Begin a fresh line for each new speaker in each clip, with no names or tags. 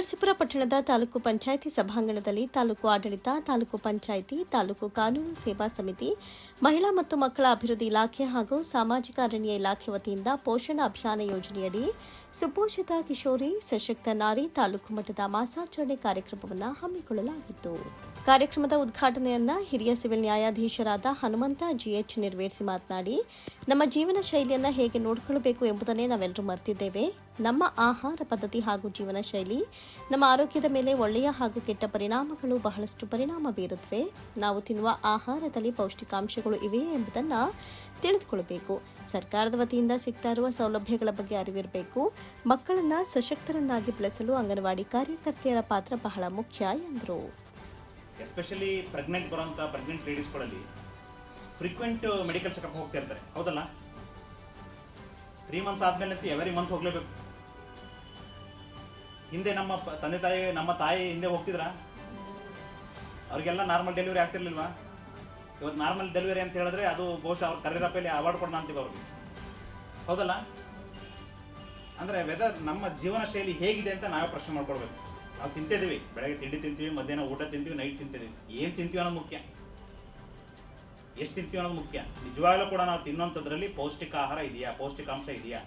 ನರಸೀಪುರ ಪಟ್ಟಣದ ತಾಲೂಕು ಪಂಚಾಯಿತಿ ಸಭಾಂಗಣದಲ್ಲಿ ತಾಲೂಕು ಆಡಳಿತ, ತಾಲೂಕು ಪಂಚಾಯಿತಿ, ತಾಲೂಕು ಕಾನೂನು ಸೇವಾ ಸಮಿತಿ, ಮಹಿಳಾ ಮತ್ತು ಮಕ್ಕಳ ಅಭಿವೃದ್ಧಿ ಇಲಾಖೆ ಹಾಗೂ ಸಾಮಾಜಿಕ ಅರಣ್ಯ ಇಲಾಖೆ ವತಿಯಿಂದ ಪೋಷಣ ಅಭಿಯಾನ ಯೋಜನೆಯಡಿ ಸುಪೋಷಿತ ಕಿಶೋರಿ ಸಶಕ್ತ ನಾರಿ ತಾಲೂಕು ಮಟ್ಟದ ಮಾಸಾಚರಣೆ ಕಾರ್ಯಕ್ರಮವನ್ನು ಹಮ್ಮಿಕೊಳ್ಳಲಾಗಿತ್ತು. ಕಾರ್ಯಕ್ರಮದ ಉದ್ಘಾಟನೆಯನ್ನ ಹಿರಿಯ ಸಿವಿಲ್ ನ್ಯಾಯಾಧೀಶರಾದ ಹನುಮಂತ ಜಿಎಚ್ ನೆರವೇರಿಸಿ ಮಾತನಾಡಿ, ನಮ್ಮ ಜೀವನ ಶೈಲಿಯನ್ನು ಹೇಗೆ ನೋಡಿಕೊಳ್ಳಬೇಕು ಎಂಬುದನ್ನೇ ನಾವೆಲ್ಲರೂ ಮರ್ತಿದ್ದೇವೆ. ನಮ್ಮ ಆಹಾರ ಪದ್ಧತಿ ಹಾಗೂ ಜೀವನ ಶೈಲಿ, ನಮ್ಮ ಆರೋಗ್ಯದ ಮೇಲೆ ಒಳ್ಳೆಯ ಹಾಗೂ ಕೆಟ್ಟ ಪರಿಣಾಮಗಳು ಬಹಳಷ್ಟು ಪರಿಣಾಮ ಬೀರುತ್ತವೆ. ನಾವು ತಿನ್ನುವ ಆಹಾರದಲ್ಲಿ ಪೌಷ್ಟಿಕಾಂಶಗಳು ಇವೆಯೇ ಎಂಬುದನ್ನು ತಿಳಿದುಕೊಳ್ಳಬೇಕು. ಸರ್ಕಾರದ ವತಿಯಿಂದ ಸಿಗ್ತಾ ಇರುವ ಸೌಲಭ್ಯಗಳ ಬಗ್ಗೆ ಅರಿವಿರಬೇಕು. ಮಕ್ಕಳನ್ನ ಸಶಕ್ತರನ್ನಾಗಿ ಬೆಳೆಸಲು ಅಂಗನವಾಡಿ ಕಾರ್ಯಕರ್ತೆಯರ ಪಾತ್ರ ಬಹಳ ಮುಖ್ಯ ಎಂದರು.
ಎಸ್ಪೆಷಲಿ ಪ್ರೆಗ್ನೆಂಟ್ ಬರೋಂಥ ಪ್ರೆಗ್ನೆಂಟ್ ಲೇಡೀಸ್ಗಳಲ್ಲಿ ಫ್ರೀಕ್ವೆಂಟ್ ಮೆಡಿಕಲ್ ಚೆಕಪ್ ಹೋಗ್ತಾ ಇರ್ತಾರೆ. ಹೌದಲ್ಲ? ತ್ರೀ ಮಂತ್ಸ್ ಆದಮೇಲೆ ಅಂತೂ ಎವರಿ ಮಂತ್ ಹೋಗಲೇಬೇಕು. ಹಿಂದೆ ನಮ್ಮ ತಂದೆ ತಾಯಿ, ನಮ್ಮ ತಾಯಿ ಹಿಂದೆ ಹೋಗ್ತಿದ್ರ? ಅವ್ರಿಗೆಲ್ಲ ನಾರ್ಮಲ್ ಡೆಲಿವರಿ ಆಗ್ತಿರ್ಲಿಲ್ವಾ? ಇವತ್ತು ನಾರ್ಮಲ್ ಡೆಲಿವರಿ ಅಂತ ಹೇಳಿದ್ರೆ ಅದು ಬಹುಶಃ ಅವ್ರ ಕರಿಯರ್ ಅಪ್ಪಲ್ಲಿ ಅವಾರ್ಡ್ ಕೊಡೋಣ ಅಂತೀವಿ ಅವ್ರಿಗೆ. ಹೌದಲ್ಲ? ಅಂದರೆ ವೆದರ್ ನಮ್ಮ ಜೀವನ ಶೈಲಿ ಹೇಗಿದೆ ಅಂತ ನಾವೇ ಪ್ರಶ್ನೆ ಮಾಡ್ಕೊಳ್ಬೇಕು. ನಾವು ತಿಂತಿದ್ದೀವಿ. ಬೆಳಗ್ಗೆ ತಿಂಡಿ ತಿಂತೀವಿ, ಮಧ್ಯಾಹ್ನ ಊಟ ತಿಂತೀವಿ ನೈಟ್ ತಿಂತೀವಿ ಏನು ತಿಂತೀವಿ ಅನ್ನೋದು ಮುಖ್ಯ. ಎಷ್ಟು ತಿಂತೀವಿ ಅನ್ನೋದು ಮುಖ್ಯ. ನಿಜವಾಗ್ಲೂ ಕೂಡ ನಾವು ತಿನ್ನೋಂಥದ್ರಲ್ಲಿ ಪೌಷ್ಟಿಕ ಆಹಾರ ಇದೆಯಾ? ಪೌಷ್ಟಿಕಾಂಶ ಇದೆಯಾ?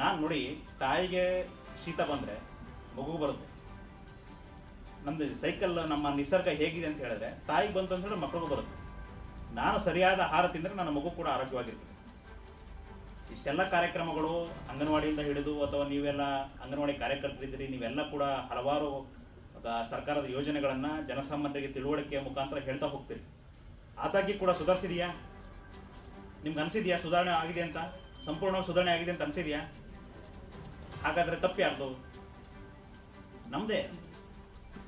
ನಾನು ನೋಡಿ, ತಾಯಿಗೆ ಶೀತ ಬಂದರೆ ಮಗು ಬರುತ್ತೆ. ನಮ್ಮದು ಸೈಕಲ್ ನಮ್ಮ ನಿಸರ್ಗ ಹೇಗಿದೆ ಅಂತ ಹೇಳಿದ್ರೆ, ತಾಯಿಗೆ ಬಂತು ಅಂತ ಹೇಳಿದ್ರೆ ಮಕ್ಕಳಿಗೂ ಬರುತ್ತೆ. ನಾನು ಸರಿಯಾದ ಆಹಾರ ತಿಂದರೆ ನನ್ನ ಮಗು ಕೂಡ ಆರೋಗ್ಯವಾಗಿರ್ತದೆ ಇಷ್ಟೆಲ್ಲ ಕಾರ್ಯಕ್ರಮಗಳು ಅಂಗನವಾಡಿಯಿಂದ ಹಿಡಿದು ಅಥವಾ ನೀವೆಲ್ಲ ಅಂಗನವಾಡಿ ಕಾರ್ಯಕರ್ತರಿದ್ದೀರಿ, ನೀವೆಲ್ಲ ಕೂಡ ಹಲವಾರು ಸರ್ಕಾರದ ಯೋಜನೆಗಳನ್ನು ಜನಸಾಮಾನ್ಯರಿಗೆ ತಿಳುವಳಿಕೆಯ ಮುಖಾಂತರ ಹೇಳ್ತಾ ಹೋಗ್ತೀರಿ. ಆದಾಗಿ ಕೂಡ ಸುಧಾರಿಸಿದೆಯಾ? ನಿಮ್ಗೆ ಅನಿಸಿದೆಯಾ ಸುಧಾರಣೆ ಆಗಿದೆ ಅಂತ? ಸಂಪೂರ್ಣವಾಗಿ ಸುಧಾರಣೆ ಆಗಿದೆ ಅಂತ ಅನಿಸಿದೆಯಾ? ಹಾಗಾದರೆ ತಪ್ಪು ಯಾರ್ದು? ನಮ್ಮದೇ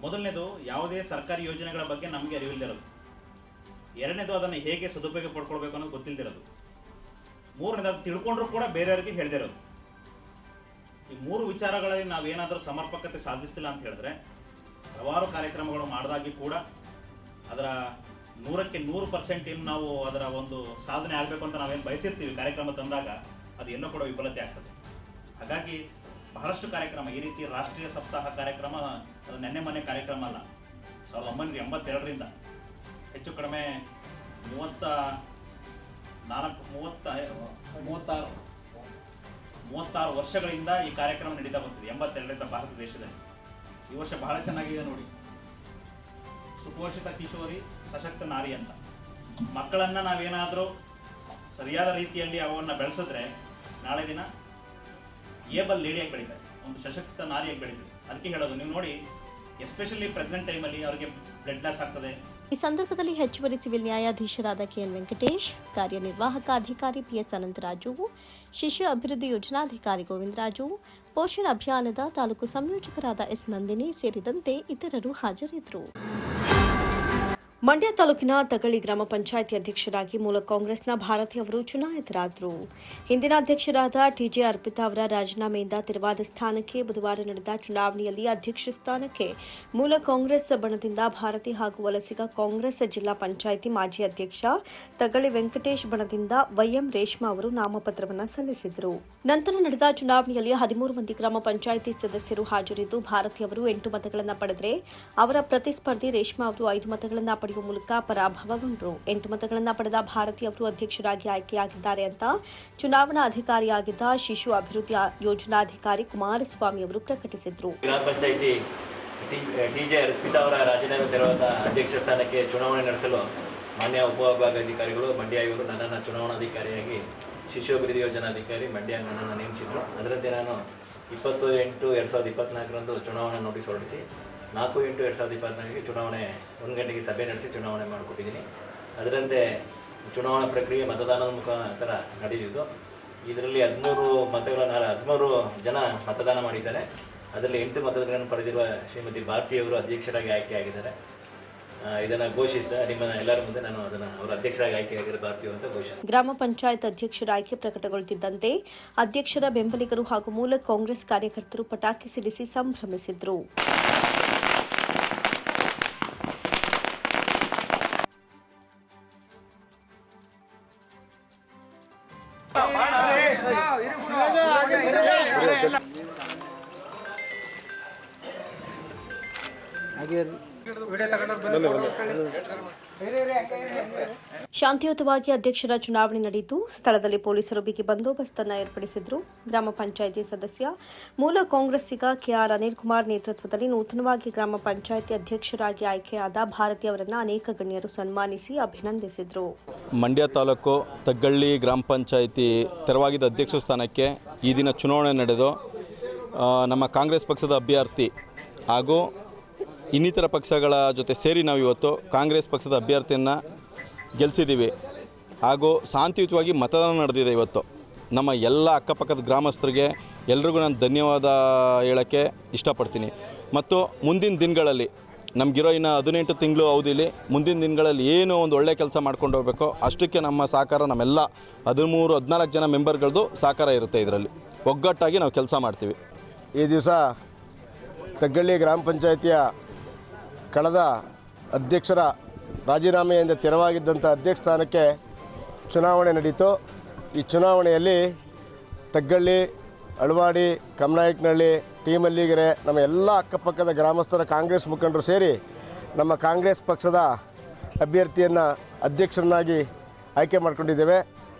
ಮೊದಲನೇದು ಯಾವುದೇ ಸರ್ಕಾರಿ ಯೋಜನೆಗಳ ಬಗ್ಗೆ ನಮಗೆ ಅರಿವಿಲ್ಲದಿರೋದು ಎರಡನೇದು ಅದನ್ನು ಹೇಗೆ ಸದುಪಯೋಗ ಪಡ್ಕೊಳ್ಬೇಕು ಅನ್ನೋದು ಗೊತ್ತಿಲ್ಲದಿರೋದು ಮೂರನೇದು ಅದು ತಿಳ್ಕೊಂಡ್ರು ಕೂಡ ಬೇರೆಯವರಿಗೆ ಹೇಳ್ದಿರೋದು ಈ ಮೂರು ವಿಚಾರಗಳಲ್ಲಿ ನಾವೇನಾದರೂ ಸಮರ್ಪಕತೆ ಸಾಧಿಸ್ತಿಲ್ಲ ಅಂತ ಹೇಳಿದ್ರೆ, ಹಲವಾರು ಕಾರ್ಯಕ್ರಮಗಳು ಮಾಡಿದಾಗಿ ಕೂಡ ಅದರ ನೂರಕ್ಕೆ ನೂರು ಪರ್ಸೆಂಟ್ ಏನು ನಾವು ಅದರ ಒಂದು ಸಾಧನೆ ಆಗಬೇಕು ಅಂತ ನಾವೇನು ಬಯಸಿರ್ತೀವಿ. ಕಾರ್ಯಕ್ರಮ ತಂದಾಗ ಅದು ಎಲ್ಲೋ ಕೂಡ ವಿಫಲತೆ ಆಗ್ತದೆ. ಹಾಗಾಗಿ ಬಹಳಷ್ಟು ಕಾರ್ಯಕ್ರಮ, ಈ ರೀತಿ ರಾಷ್ಟ್ರೀಯ ಸಪ್ತಾಹ ಕಾರ್ಯಕ್ರಮ, ಅದು ನೆನ್ನೆ ಮೊನ್ನೆ ಕಾರ್ಯಕ್ರಮ ಅಲ್ಲ, ಸಾವಿರದ ಒಂಬೈನೂರ ಎಂಬತ್ತೆರಡರಿಂದ ಹೆಚ್ಚು ಕಡಿಮೆ ಮೂವತ್ತ ನಾಲ್ಕು, ಮೂವತ್ತ, ಮೂವತ್ತಾರು ಮೂವತ್ತಾರು ವರ್ಷಗಳಿಂದ ಈ ಕಾರ್ಯಕ್ರಮ ನಡೀತಾ ಬರ್ತದೆ ಎಂಬತ್ತೆರಡರಿಂದ ಭಾರತ ದೇಶದಲ್ಲಿ. ಈ ವರ್ಷ ಬಹಳ ಚೆನ್ನಾಗಿದೆ ನೋಡಿ. ಸುಪೋಷಿತ ಕಿಶೋರಿ, ಸಶಕ್ತ ನಾರಿ ಅಂತ. ಮಕ್ಕಳನ್ನ ನಾವೇನಾದರೂ ಸರಿಯಾದ ರೀತಿಯಲ್ಲಿ ಅವನ್ನು ಬೆಳೆಸಿದ್ರೆ ನಾಳೆ ದಿನ ಏಬಲ್ ಲೇಡಿಯಾಗಿ ಬೆಳೀತಾರೆ. ಒಂದು ಸಶಕ್ತ ನಾರಿಯಾಗಿ ಬೆಳೀತಾರೆ. ಅದಕ್ಕೆ ಹೇಳೋದು, ನೀವು ನೋಡಿ ಎಸ್ಪೆಷಲಿ ಪ್ರೆಗ್ನೆಂಟ್ ಟೈಮಲ್ಲಿ ಅವರಿಗೆ ಬ್ಲಡ್ ಲಾಸ್ ಆಗ್ತದೆ.
ಈ ಸಂದರ್ಭದಲ್ಲಿ ಹೆಚ್ಚುವರಿ ಸಿವಿಲ್ ನ್ಯಾಯಾಧೀಶರಾದ ಕೆಎನ್ ವೆಂಕಟೇಶ್, ಕಾರ್ಯನಿರ್ವಾಹಕ ಅಧಿಕಾರಿ ಪಿಎಸ್ ಅನಂತರಾಜು, ಶಿಶು ಅಭಿವೃದ್ಧಿ ಯೋಜನಾಧಿಕಾರಿ ಗೋವಿಂದರಾಜು, ಪೋಷಣ ಅಭಿಯಾನದ ತಾಲೂಕು ಸಂಯೋಜಕರಾದ ಎಸ್ ನಂದಿನಿ ಸೇರಿದಂತೆ ಇತರರು ಹಾಜರಿದ್ದರು. ಮಂಡ್ಯ ತಾಲೂಕಿನ ತಗಳಿ ಗ್ರಾಮ ಪಂಚಾಯಿತಿ ಅಧ್ಯಕ್ಷರಾಗಿ ಮೂಲ ಕಾಂಗ್ರೆಸ್ನ ಭಾರತಿ ಅವರು ಚುನಾಯಿತರಾದರು. ಹಿಂದಿನ ಅಧ್ಯಕ್ಷರಾದ ಟಿಜೆ ಅರ್ಪಿತಾ ಅವರ ರಾಜೀನಾಮೆಯಿಂದ ತೆರವಾದ ಸ್ಥಾನಕ್ಕೆ ಬುಧವಾರ ನಡೆದ ಚುನಾವಣೆಯಲ್ಲಿ ಅಧ್ಯಕ್ಷ ಸ್ಥಾನಕ್ಕೆ ಮೂಲ ಕಾಂಗ್ರೆಸ್ ಬಣದಿಂದ ಭಾರತಿ ಹಾಗೂ ವಲಸಿಗ ಕಾಂಗ್ರೆಸ್ ಜಿಲ್ಲಾ ಪಂಚಾಯಿತಿ ಮಾಜಿ ಅಧ್ಯಕ್ಷ ತಗಳಿ ವೆಂಕಟೇಶ್ ಬಣದಿಂದ ವೈಎಂ ರೇಷ್ಮಾ ಅವರು ನಾಮಪತ್ರವನ್ನು ಸಲ್ಲಿಸಿದರು. ನಂತರ ನಡೆದ ಚುನಾವಣೆಯಲ್ಲಿ ಹದಿಮೂರು ಮಂದಿ ಗ್ರಾಮ ಪಂಚಾಯಿತಿ ಸದಸ್ಯರು ಹಾಜರಿದ್ದು ಭಾರತಿ ಅವರು ಎಂಟು ಮತಗಳನ್ನು ಪಡೆದರೆ ಅವರ ಪ್ರತಿಸ್ಪರ್ಧಿ ರೇಷ್ಮಾ ಅವರು ಐದು ಮತಗಳನ್ನು ಪಡೆಯುವ ಮೂಲಕ ಪರಾಭವಗೊಂಡರು ಎಂಟು ಮತಗಳನ್ನು ಪಡೆದ ಭಾರತಿ ಅವರು ಅಧ್ಯಕ್ಷರಾಗಿ ಆಯ್ಕೆಯಾಗಿದ್ದಾರೆ ಅಂತ ಚುನಾವಣಾ ಅಧಿಕಾರಿಯಾಗಿದ್ದ ಶಿಶು ಅಭಿವೃದ್ಧಿ ಯೋಜನಾಧಿಕಾರಿ ಕುಮಾರಸ್ವಾಮಿ ಅವರು ಪ್ರಕಟಿಸಿದರು.
ಗ್ರಾಮ ಅರ್ಪಿತಾ ಅವರ ರಾಜೀನಾಮೆ ತೆರವಾದ ಅಧ್ಯಕ್ಷ ಸ್ಥಾನಕ್ಕೆ ಚುನಾವಣೆ ನಡೆಸಲು ಮಾನ್ಯ ಉಪವಿಭಾಗಾಧಿಕಾರಿಗಳು ಮಂಡ್ಯ ಇವರು ನನ್ನನ್ನು ಚುನಾವಣಾಧಿಕಾರಿಯಾಗಿ, ಶಿಶು ಅಭಿವೃದ್ಧಿ ಯೋಜನಾಧಿಕಾರಿ ಮಂಡ್ಯ ನನ್ನನ್ನು ನೇಮಿಸಿದ್ರು. ಅದರಂತೆ ನಾನು ಇಪ್ಪತ್ತು ಎಂಟು, ಎರಡು ಸಾವಿರದ ಇಪ್ಪತ್ತ್ನಾಲ್ಕರಂದು ಚುನಾವಣಾ ನೋಟಿಸ್ ಹೊರಡಿಸಿ ನಾಲ್ಕು ಎಂಟು ಎರಡು ಸಾವಿರದ ಇಪ್ಪತ್ನಾಲ್ಕಕ್ಕೆ ಚುನಾವಣೆ ಒಂದು ಗಂಟೆಗೆ ಸಭೆ ನಡೆಸಿ ಚುನಾವಣೆ ಮಾಡಿಕೊಟ್ಟಿದ್ದೀನಿ. ಅದರಂತೆ ಚುನಾವಣಾ ಪ್ರಕ್ರಿಯೆ ಮತದಾನದ ಮುಖಾಂತರ ನಡೆದಿದ್ದು ಇದರಲ್ಲಿ ಹದಿಮೂರು ಮತಗಳನ್ನು ಹದಿಮೂರು ಜನ ಮತದಾನ ಮಾಡಿದ್ದಾರೆ. ಅದರಲ್ಲಿ ಎಂಟು ಮತಗಳನ್ನು ಪಡೆದಿರುವ ಶ್ರೀಮತಿ ಭಾರತಿಯವರು ಅಧ್ಯಕ್ಷರಾಗಿ ಆಯ್ಕೆಯಾಗಿದ್ದಾರೆ ಇದನ್ನು ಘೋಷಿಸಿದ ನಿಮ್ಮ ಎಲ್ಲರ ಮುಂದೆ ನಾನು ಅದನ್ನು ಅವರ ಅಧ್ಯಕ್ಷರಾಗಿ ಆಯ್ಕೆಯಾಗಿರೋ ಭಾರತೀಯ ಅಂತ ಘೋಷಿಸಿದೆ
ಗ್ರಾಮ ಪಂಚಾಯತ್ ಅಧ್ಯಕ್ಷರ ಆಯ್ಕೆ ಪ್ರಕಟಗೊಳ್ತಿದ್ದಂತೆ ಅಧ್ಯಕ್ಷರ ಬೆಂಬಲಿಗರು ಹಾಗೂ ಮೂಲ ಕಾಂಗ್ರೆಸ್ ಕಾರ್ಯಕರ್ತರು ಪಟಾಕಿ ಸಿಡಿಸಿ ಸಂಭ್ರಮಿಸಿದ್ರು.
ಶಾಂತಿಯುತವಾಗಿ ಅಧ್ಯಕ್ಷರ ಚುನಾವಣೆ ನಡೆಯಿತು. ಸ್ಥಳದಲ್ಲಿ ಪೊಲೀಸರು ಬಿಗಿ ಬಂದೋಬಸ್ತನ್ನು ಏರ್ಪಡಿಸಿದ್ರು. ಗ್ರಾಮ ಪಂಚಾಯಿತಿ ಸದಸ್ಯ ಮೂಲ ಕಾಂಗ್ರೆಸ್ಸಿಗ ಕೆಆರ್ ಅನಿಲ್ ಕುಮಾರ್ ನೇತೃತ್ವದಲ್ಲಿ ನೂತನವಾಗಿ ಗ್ರಾಮ ಪಂಚಾಯಿತಿ ಅಧ್ಯಕ್ಷರಾಗಿ ಆಯ್ಕೆಯಾದ ಭಾರತಿ ಅವರನ್ನು ಅನೇಕ ಗಣ್ಯರು ಸನ್ಮಾನಿಸಿ ಅಭಿನಂದಿಸಿದ್ರು.
ಮಂಡ್ಯ ತಾಲೂಕು ತಗ್ಗಳ್ಳಿ ಗ್ರಾಮ ಪಂಚಾಯಿತಿ ತೆರವಾಗಿದ್ದ ಅಧ್ಯಕ್ಷ ಸ್ಥಾನಕ್ಕೆ ಈ ದಿನ ಚುನಾವಣೆ ನಡೆದು ನಮ್ಮ ಕಾಂಗ್ರೆಸ್ ಪಕ್ಷದ ಅಭ್ಯರ್ಥಿ ಹಾಗೂ ಇನ್ನಿತರ ಪಕ್ಷಗಳ ಜೊತೆ ಸೇರಿ ನಾವು ಇವತ್ತು ಕಾಂಗ್ರೆಸ್ ಪಕ್ಷದ ಅಭ್ಯರ್ಥಿಯನ್ನು ಗೆಲ್ಲಿಸಿದ್ದೀವಿ ಹಾಗೂ ಶಾಂತಿಯುತವಾಗಿ ಮತದಾನ ನಡೆದಿದೆ ಇವತ್ತು. ನಮ್ಮ ಎಲ್ಲ ಅಕ್ಕಪಕ್ಕದ ಗ್ರಾಮಸ್ಥರಿಗೆ ಎಲ್ರಿಗೂ ನಾನು ಧನ್ಯವಾದ ಹೇಳೋಕ್ಕೆ ಇಷ್ಟಪಡ್ತೀನಿ. ಮತ್ತು ಮುಂದಿನ ದಿನಗಳಲ್ಲಿ ನಮಗಿರೋ ಇನ್ನು ಹದಿನೆಂಟು ತಿಂಗಳು ಅವಧಿಲಿ ಮುಂದಿನ ದಿನಗಳಲ್ಲಿ ಏನು ಒಂದು ಒಳ್ಳೆ ಕೆಲಸ ಮಾಡ್ಕೊಂಡು ಹೋಗಬೇಕು ಅಷ್ಟಕ್ಕೆ ನಮ್ಮ ಸಹಕಾರ ನಮ್ಮೆಲ್ಲ ಹದಿಮೂರು, ಹದಿನಾಲ್ಕು ಜನ ಮೆಂಬರ್ಗಳದ್ದು ಸಹಕಾರ ಇರುತ್ತೆ ಇದರಲ್ಲಿ. ಒಗ್ಗಟ್ಟಾಗಿ ನಾವು ಕೆಲಸ ಮಾಡ್ತೀವಿ.
ಈ ದಿವಸ ತಗ್ಗಳ್ಳಿ ಗ್ರಾಮ ಪಂಚಾಯಿತಿಯ ಕಳೆದ ಅಧ್ಯಕ್ಷರ ರಾಜೀನಾಮೆಯಿಂದ ತೆರವಾಗಿದ್ದಂಥ ಅಧ್ಯಕ್ಷ ಸ್ಥಾನಕ್ಕೆ ಚುನಾವಣೆ ನಡೀತು. ಈ ಚುನಾವಣೆಯಲ್ಲಿ ತಗ್ಗಳ್ಳಿ, ಅಳವಾಡಿ ಕಮನಾಯಕನಹಳ್ಳಿ ಟಿ ಮಲ್ಲಿಗೆರೆ ನಮ್ಮ ಎಲ್ಲ ಅಕ್ಕಪಕ್ಕದ ಗ್ರಾಮಸ್ಥರ ಕಾಂಗ್ರೆಸ್ ಮುಖಂಡರು ಸೇರಿ ನಮ್ಮ ಕಾಂಗ್ರೆಸ್ ಪಕ್ಷದ ಅಭ್ಯರ್ಥಿಯನ್ನು ಅಧ್ಯಕ್ಷರನ್ನಾಗಿ ಆಯ್ಕೆ ಮಾಡಿಕೊಂಡಿದ್ದೇವೆ.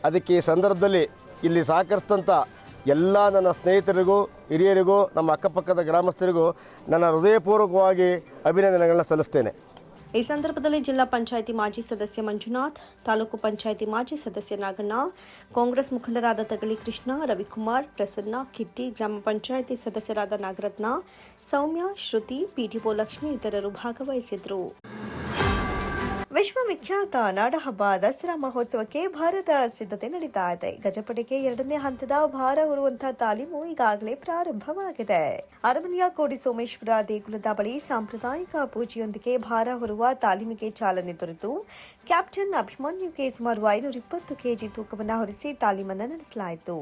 ಅದಕ್ಕೆ ಈ ಸಂದರ್ಭದಲ್ಲಿ ಇಲ್ಲಿ ಸಹಕರಿಸಿದಂಥ ಎಲ್ಲ ನನ್ನ ಸ್ನೇಹಿತರಿಗೂ ಹಿರಿಯರಿಗೂ, ನಮ್ಮ ಅಕ್ಕಪಕ್ಕದ ಗ್ರಾಮಸ್ಥರಿಗೂ ನನ್ನ ಹೃದಯಪೂರ್ವಕವಾಗಿ ಅಭಿನಂದನೆಗಳನ್ನ ಸಲ್ಲಿಸ್ತೇನೆ.
ಈ ಸಂದರ್ಭದಲ್ಲಿ ಜಿಲ್ಲಾ ಪಂಚಾಯಿತಿ ಮಾಜಿ ಸದಸ್ಯ ಮಂಜುನಾಥ್, ತಾಲೂಕು ಪಂಚಾಯಿತಿ ಮಾಜಿ ಸದಸ್ಯ ನಾಗಣ್ಣ, ಕಾಂಗ್ರೆಸ್ ಮುಖಂಡರಾದ ತಗಳಿ ಕೃಷ್ಣ, ರವಿಕುಮಾರ್, ಪ್ರಸನ್ನ, ಕಿಟ್ಟಿ, ಗ್ರಾಮ ಪಂಚಾಯಿತಿ ಸದಸ್ಯರಾದ ನಾಗರತ್ನ, ಸೌಮ್ಯ, ಶ್ರುತಿ ಪಿಟಿಒ ಲಕ್ಷ್ಮಿ ಇತರರು ಭಾಗವಹಿಸಿದ್ರು ವಿಶ್ವವಿಖ್ಯಾತ ನಾಡಹಬ್ಬ ದಸರಾ ಮಹೋತ್ಸವಕ್ಕೆ ಭಾರತ ಸಿದ್ಧತೆ ನಡೀತಾ ಇದೆ ಗಜಪಡೆಗೆ ಎರಡನೇ ಹಂತದ ಭಾರ ಹೊರುವಂತಹ ತಾಲೀಮು ಈಗಾಗಲೇ ಪ್ರಾರಂಭವಾಗಿದೆ. ಅರಮನೆಯ ಕೋಡಿ ಸೋಮೇಶ್ವರ ದೇಗುಲದ ಬಳಿ ಸಾಂಪ್ರದಾಯಿಕ ಪೂಜೆಯೊಂದಿಗೆ ಭಾರ ಹೊರುವ ತಾಲೀಮಿಗೆ ಚಾಲನೆ ದೊರೆತು. ಕ್ಯಾಪ್ಟನ್ ಅಭಿಮನ್ಯುಗೆ ಸುಮಾರು ಐನೂರ ಇಪ್ಪತ್ತು ಕೆಜಿ ತೂಕವನ್ನು ಹೊರಿಸಿ ತಾಲೀಮನ್ನು ನಡೆಸಲಾಯಿತು.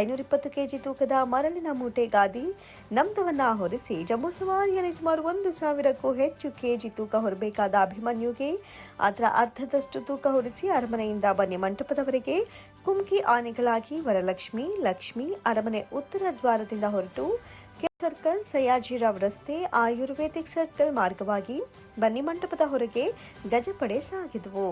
ಐನೂರ ಇಪ್ಪತ್ತು ಕೆಜಿ ತೂಕದ ಮರಳಿನ ಮೂಟೆ ಗಾದಿ ನಮ್ದವನ್ನ ಹೊರಿಸಿ ಜಮ್ಮು ಸವಾರಿಯಲ್ಲಿ ಸುಮಾರು ಒಂದು ಸಾವಿರಕ್ಕೂ ಹೆಚ್ಚು ಕೆಜಿ ತೂಕ ಹೊರಬೇಕಾದ ಅಭಿಮನ್ಯುಗೆ ಅದರ ಅರ್ಧದಷ್ಟು ತೂಕ ಹೊರಿಸಿ ಅರಮನೆಯಿಂದ ಬನ್ನಿ ಮಂಟಪದವರೆಗೆ ಕುಮ್ಕಿ ಆನೆಗಳಾಗಿ ವರಲಕ್ಷ್ಮಿ, ಲಕ್ಷ್ಮಿ, ಅರಮನೆ ಉತ್ತರ ದ್ವಾರದಿಂದ ಹೊರಟು ಸರ್ಕಲ್, ಸಯಾಜಿರಾವ್ ರಸ್ತೆ, ಆಯುರ್ವೇದಿಕ್ ಸರ್ಕಲ್ ಮಾರ್ಗವಾಗಿ ಬನ್ನಿ ಮಂಟಪದ ಹೊರಗೆ ಗಜಪಡೆ ಸಾಗಿದವು.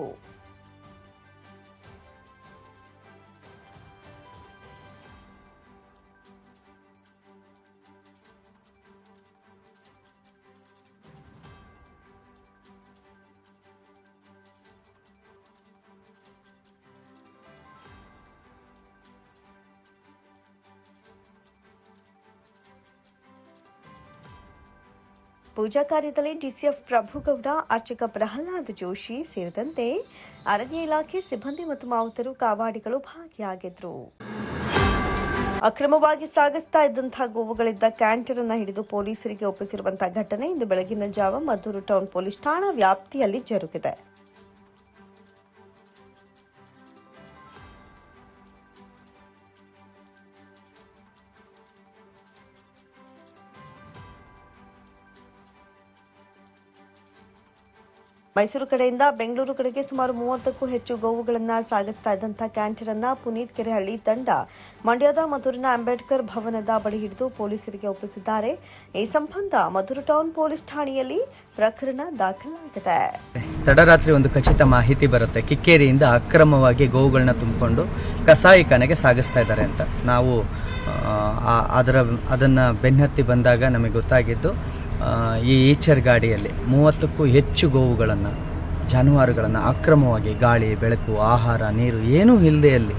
ಪೂಜಾ ಕಾರ್ಯದಲ್ಲಿ ಡಿಸಿಎಫ್ ಪ್ರಭುಗೌಡ, ಅರ್ಚಕ ಪ್ರಹ್ಲಾದ್ ಜೋಶಿ ಸೇರಿದಂತೆ ಅರಣ್ಯ ಇಲಾಖೆ ಸಿಬ್ಬಂದಿ ಮತ್ತು ಮಾವುತರು ಕಾವಾಡಿಗಳು ಭಾಗಿಯಾಗಿದ್ರು. ಅಕ್ರಮವಾಗಿ ಸಾಗಿಸ್ತಾ ಇದ್ದಂತಹ ಗೋವುಗಳಿದ್ದ ಕ್ಯಾಂಟರ್ ಅನ್ನ ಹಿಡಿದು ಪೊಲೀಸರಿಗೆ ಒಪ್ಪಿಸಿರುವಂತಹ ಘಟನೆ ಇಂದು ಬೆಳಗಿನ ಜಾವ ಮದ್ದೂರು ಟೌನ್ ಪೊಲೀಸ್ ಠಾಣಾ ವ್ಯಾಪ್ತಿಯಲ್ಲಿ ಜರುಗಿದೆ. ಮೈಸೂರು ಕಡೆಯಿಂದ ಬೆಂಗಳೂರು ಕಡೆಗೆ ಸುಮಾರು ಮೂವತ್ತಕ್ಕೂ ಹೆಚ್ಚು ಗೋವುಗಳನ್ನು ಸಾಗಿಸ್ತಾ ಇದ್ದಂತಹ ಕ್ಯಾಂಟರ್ ಅನ್ನ ಪುನೀತ್ ಕೆರೆಹಳ್ಳಿ ತಂಡ ಮಂಡ್ಯದ ಮಧುರಿನ ಅಂಬೇಡ್ಕರ್ ಭವನದ ಬಳಿ ಹಿಡಿದು ಪೊಲೀಸರಿಗೆ ಒಪ್ಪಿಸಿದ್ದಾರೆ. ಈ ಸಂಬಂಧ ಮಧುರ ಟೌನ್ ಪೊಲೀಸ್ ಠಾಣೆಯಲ್ಲಿ ಪ್ರಕರಣ ದಾಖಲಾಗಿದೆ.
ತಡರಾತ್ರಿ ಒಂದು ಖಚಿತ ಮಾಹಿತಿ ಬರುತ್ತೆ. ಕಿಕ್ಕೇರಿಯಿಂದ ಅಕ್ರಮವಾಗಿ ಗೋವುಗಳನ್ನ ತುಂಬಿಕೊಂಡು ಕಸಾಯಿಖಾನೆಗೆ ಸಾಗಿಸ್ತಾ ಇದ್ದಾರೆ ಅಂತ. ನಾವು ಅದರ, ಅದನ್ನು ಬೆನ್ನತ್ತಿ ಬಂದಾಗ ನಮಗೆ ಗೊತ್ತಾಗಿದ್ದು ಈ ಈಚರ್ ಗಾಡಿಯಲ್ಲಿ ಮೂವತ್ತಕ್ಕೂ ಹೆಚ್ಚು ಗೋವುಗಳನ್ನು, ಜಾನುವಾರುಗಳನ್ನು ಅಕ್ರಮವಾಗಿ ಗಾಳಿ, ಬೆಳಕು, ಆಹಾರ, ನೀರು ಏನೂ ಇಲ್ಲದೆಯಲ್ಲಿ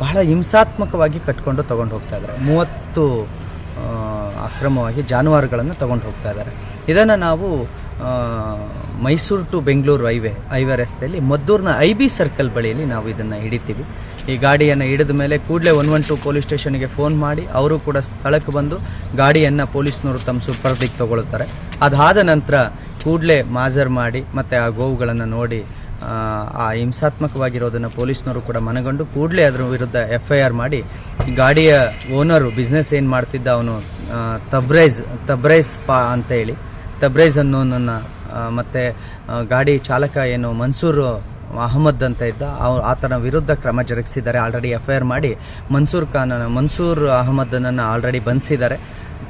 ಬಹಳ ಹಿಂಸಾತ್ಮಕವಾಗಿ ಕಟ್ಕೊಂಡು ತೊಗೊಂಡು ಹೋಗ್ತಾ ಇದ್ದಾರೆ. ಮೂವತ್ತು ಅಕ್ರಮವಾಗಿ ಜಾನುವಾರುಗಳನ್ನು ತೊಗೊಂಡು ಹೋಗ್ತಾ ಇದ್ದಾರೆ. ಇದನ್ನು ನಾವು Mysuru to Bengaluru highway highway ರಸ್ತೆಯಲ್ಲಿ ಮದ್ದೂರಿನ ಐ ಬಿ ಸರ್ಕಲ್ ಬಳಿಯಲ್ಲಿ ನಾವು ಇದನ್ನು ಹಿಡಿತೀವಿ. ಈ ಗಾಡಿಯನ್ನು ಹಿಡಿದ ಮೇಲೆ ಕೂಡಲೇ ಒನ್ ಒನ್ ಟು ಪೊಲೀಸ್ ಸ್ಟೇಷನ್ಗೆ ಫೋನ್ ಮಾಡಿ ಅವರು ಕೂಡ ಸ್ಥಳಕ್ಕೆ ಬಂದು ಗಾಡಿಯನ್ನು ಪೊಲೀಸ್ನವರು ತಮ್ಮ ಸುಪರ್ದಿಗೆ ತಗೊಳ್ತಾರೆ. ಅದಾದ ನಂತರ ಕೂಡಲೇ ಮಾಜರ್ ಮಾಡಿ ಮತ್ತು ಆ ಗೋವುಗಳನ್ನು ನೋಡಿ ಆ, ಹಿಂಸಾತ್ಮಕವಾಗಿರೋದನ್ನು ಪೊಲೀಸ್ನವರು ಕೂಡ ಮನಗಂಡು ಕೂಡಲೇ ಅದರ ವಿರುದ್ಧ ಎಫ್ ಐ ಆರ್ ಮಾಡಿ ಗಾಡಿಯ ಓನರು ಬಿಸ್ನೆಸ್ ಏನು ಮಾಡ್ತಿದ್ದ ಅವನು ತಬ್ರೈಸ್ ತಬ್ರೈಸ್ ಪಾ ಅಂತ ಹೇಳಿ ತಬ್ರೈಸ್ ಅನ್ನೋನನ್ನು ಮತ್ತು ಗಾಡಿ ಚಾಲಕ ಏನು ಮನ್ಸೂರ್ ಅಹಮದ್ ಅಂತ ಇದ್ದ ಅವ್ ಆತನ ವಿರುದ್ಧ ಕ್ರಮ ಜರುಗಿಸಿದ್ದಾರೆ. ಆಲ್ರೆಡಿ ಎಫ್ ಐ ಆರ್ ಮಾಡಿ ಮನ್ಸೂರ್ ಖಾನ್, ಮನ್ಸೂರ್ ಅಹಮದನನ್ನು ಆಲ್ರೆಡಿ ಬಂಧಿಸಿದ್ದಾರೆ.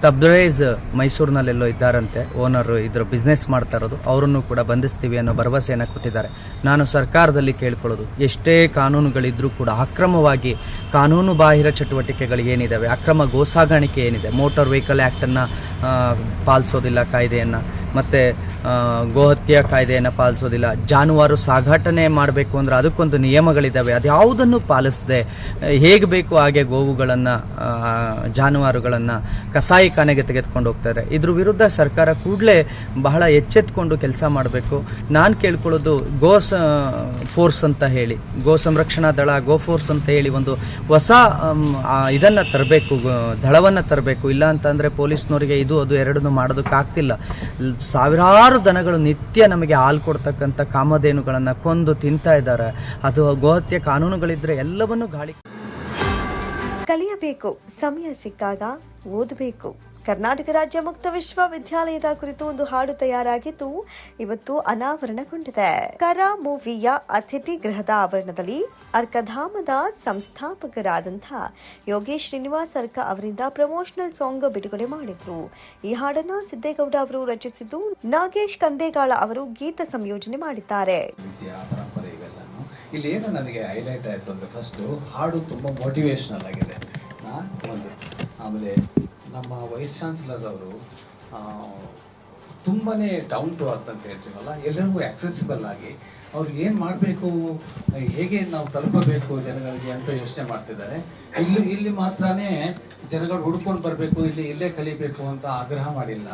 ತಬ್ರೇಜ್ ಮೈಸೂರಿನಲ್ಲೆಲ್ಲೋ ಇದ್ದಾರಂತೆ ಓನರು ಇದ್ರ ಬಿಸ್ನೆಸ್ ಮಾಡ್ತಾ ಇರೋದು, ಅವರನ್ನು ಕೂಡ ಬಂಧಿಸ್ತೀವಿ ಅನ್ನೋ ಭರವಸೆಯನ್ನು ಕೊಟ್ಟಿದ್ದಾರೆ. ನಾನು ಸರ್ಕಾರದಲ್ಲಿ ಕೇಳ್ಕೊಳ್ಳೋದು, ಎಷ್ಟೇ ಕಾನೂನುಗಳಿದ್ರೂ ಕೂಡ ಅಕ್ರಮವಾಗಿ ಕಾನೂನು ಬಾಹಿರ ಚಟುವಟಿಕೆಗಳು ಏನಿದ್ದಾವೆ ಅಕ್ರಮ ಗೋಸಾಗಾಣಿಕೆ ಏನಿದೆ ಮೋಟಾರ್ ವೆಹಿಕಲ್ ಆ್ಯಕ್ಟನ್ನು ಪಾಲಿಸೋದಿಲ್ಲ ಕಾಯ್ದೆಯನ್ನು, ಮತ್ತು ಗೋಹತ್ಯೆ ಕಾಯ್ದೆಯನ್ನು ಪಾಲಿಸೋದಿಲ್ಲ. ಜಾನುವಾರು ಸಾಗಾಟನೆ ಮಾಡಬೇಕು ಅಂದರೆ ಅದಕ್ಕೊಂದು ನಿಯಮಗಳಿದ್ದಾವೆ. ಅದ್ಯಾವುದನ್ನು ಪಾಲಿಸದೆ? ಹೇಗೆ ಬೇಕು ಹಾಗೆ ಗೋವುಗಳನ್ನು ಜಾನುವಾರುಗಳನ್ನು ಕಸಾಯಿಖಾನೆಗೆ ತೆಗೆದುಕೊಂಡು ಹೋಗ್ತಾರೆ. ಇದ್ರ ವಿರುದ್ಧ ಸರ್ಕಾರ ಕೂಡಲೇ ಬಹಳ ಎಚ್ಚೆತ್ಕೊಂಡು ಕೆಲಸ ಮಾಡಬೇಕು. ನಾನು ಕೇಳ್ಕೊಳ್ಳೋದು ಗೋ ಫೋರ್ಸ್ ಅಂತ ಹೇಳಿ. ಗೋ ಸಂರಕ್ಷಣಾ ದಳ, ಗೋ ಫೋರ್ಸ್ ಅಂತ ಹೇಳಿ ಒಂದು ಹೊಸ ಇದನ್ನು ತರಬೇಕು. ದಳವನ್ನು ತರಬೇಕು. ಇಲ್ಲ ಅಂತಂದರೆ ಪೊಲೀಸ್ನವರಿಗೆ ಇದು, ಅದು ಎರಡನ್ನೂ ಮಾಡೋದಕ್ಕಾಗ್ತಿಲ್ಲ. ಲ್- ಸಾವಿರಾರು ದನಗಳು ನಿತ್ಯ ನಮಗೆ ಹಾಲು ಕೊಡ್ತಕ್ಕಂಥ ಕಾಮಧೇನುಗಳನ್ನು ಕೊಂದು ತಿಂತಾ ಇದ್ದಾರೆ. ಅದು ಗೋಹತ್ಯೆ ಕಾನೂನುಗಳಿದ್ರೆ ಎಲ್ಲವನ್ನೂ ಗಾಳಿ
ಕಲಿಯಬೇಕು. ಸಮಯ ಸಿಕ್ಕಾಗ ಓದಬೇಕು. ಕರ್ನಾಟಕ ರಾಜ್ಯ ಮುಕ್ತ ವಿಶ್ವವಿದ್ಯಾಲಯದ ಕುರಿತು ಒಂದು ಹಾಡು ತಯಾರಾಗಿದ್ದು, ಇವತ್ತು ಅನಾವರಣಗೊಂಡಿದೆ. ಕರ ಮೂವಿಯ ಅತಿಥಿ ಗೃಹದ ಆವರಣದಲ್ಲಿ ಅರ್ಕಧಾಮದ ಸಂಸ್ಥಾಪಕರಾದಂತಹ ಯೋಗೇಶ್ ಶ್ರೀನಿವಾಸ್ ಅರ್ಕ ಅವರಿಂದ ಪ್ರಮೋಷನಲ್ ಸಾಂಗ್ ಬಿಡುಗಡೆ ಮಾಡಿದ್ರು. ಈ ಹಾಡನ್ನು ಸಿದ್ದೇಗೌಡ ಅವರು ರಚಿಸಿದ್ದು, ನಾಗೇಶ್ ಕಂದೇಗಾಳ ಅವರು ಗೀತ ಸಂಯೋಜನೆ ಮಾಡಿದ್ದಾರೆ.
ಇಲ್ಲಿ ಏನು ನನಗೆ ಹೈಲೈಟ್ ಆಯಿತು ಅಂದರೆ ಫಸ್ಟು ಹಾಡು ತುಂಬ ಮೋಟಿವೇಶ್ನಲ್ ಆಗಿದೆ. ಒಂದು, ಆಮೇಲೆ ನಮ್ಮ ವೈಸ್ ಚಾನ್ಸಲರ್ ಅವರು ತುಂಬಾ ಡೌನ್ ಟು ಅರ್ತ್ ಅಂತ ಹೇಳ್ತೀವಲ್ಲ ಎಲ್ಲರಿಗೂ ಆಕ್ಸೆಸಿಬಲ್ ಆಗಿ ಅವ್ರು ಏನು ಮಾಡಬೇಕು, ಹೇಗೆ ನಾವು ತಲುಪಬೇಕು ಜನಗಳಿಗೆ ಅಂತ ಯೋಚನೆ ಮಾಡ್ತಿದ್ದಾರೆ. ಇಲ್ಲಿ ಇಲ್ಲಿ ಮಾತ್ರನೇ ಜನಗಳು ಹುಡ್ಕೊಂಡು ಬರಬೇಕು, ಇಲ್ಲಿ ಇಲ್ಲೇ ಕಲಿಬೇಕು ಅಂತ ಆಗ್ರಹ ಮಾಡಿಲ್ಲ.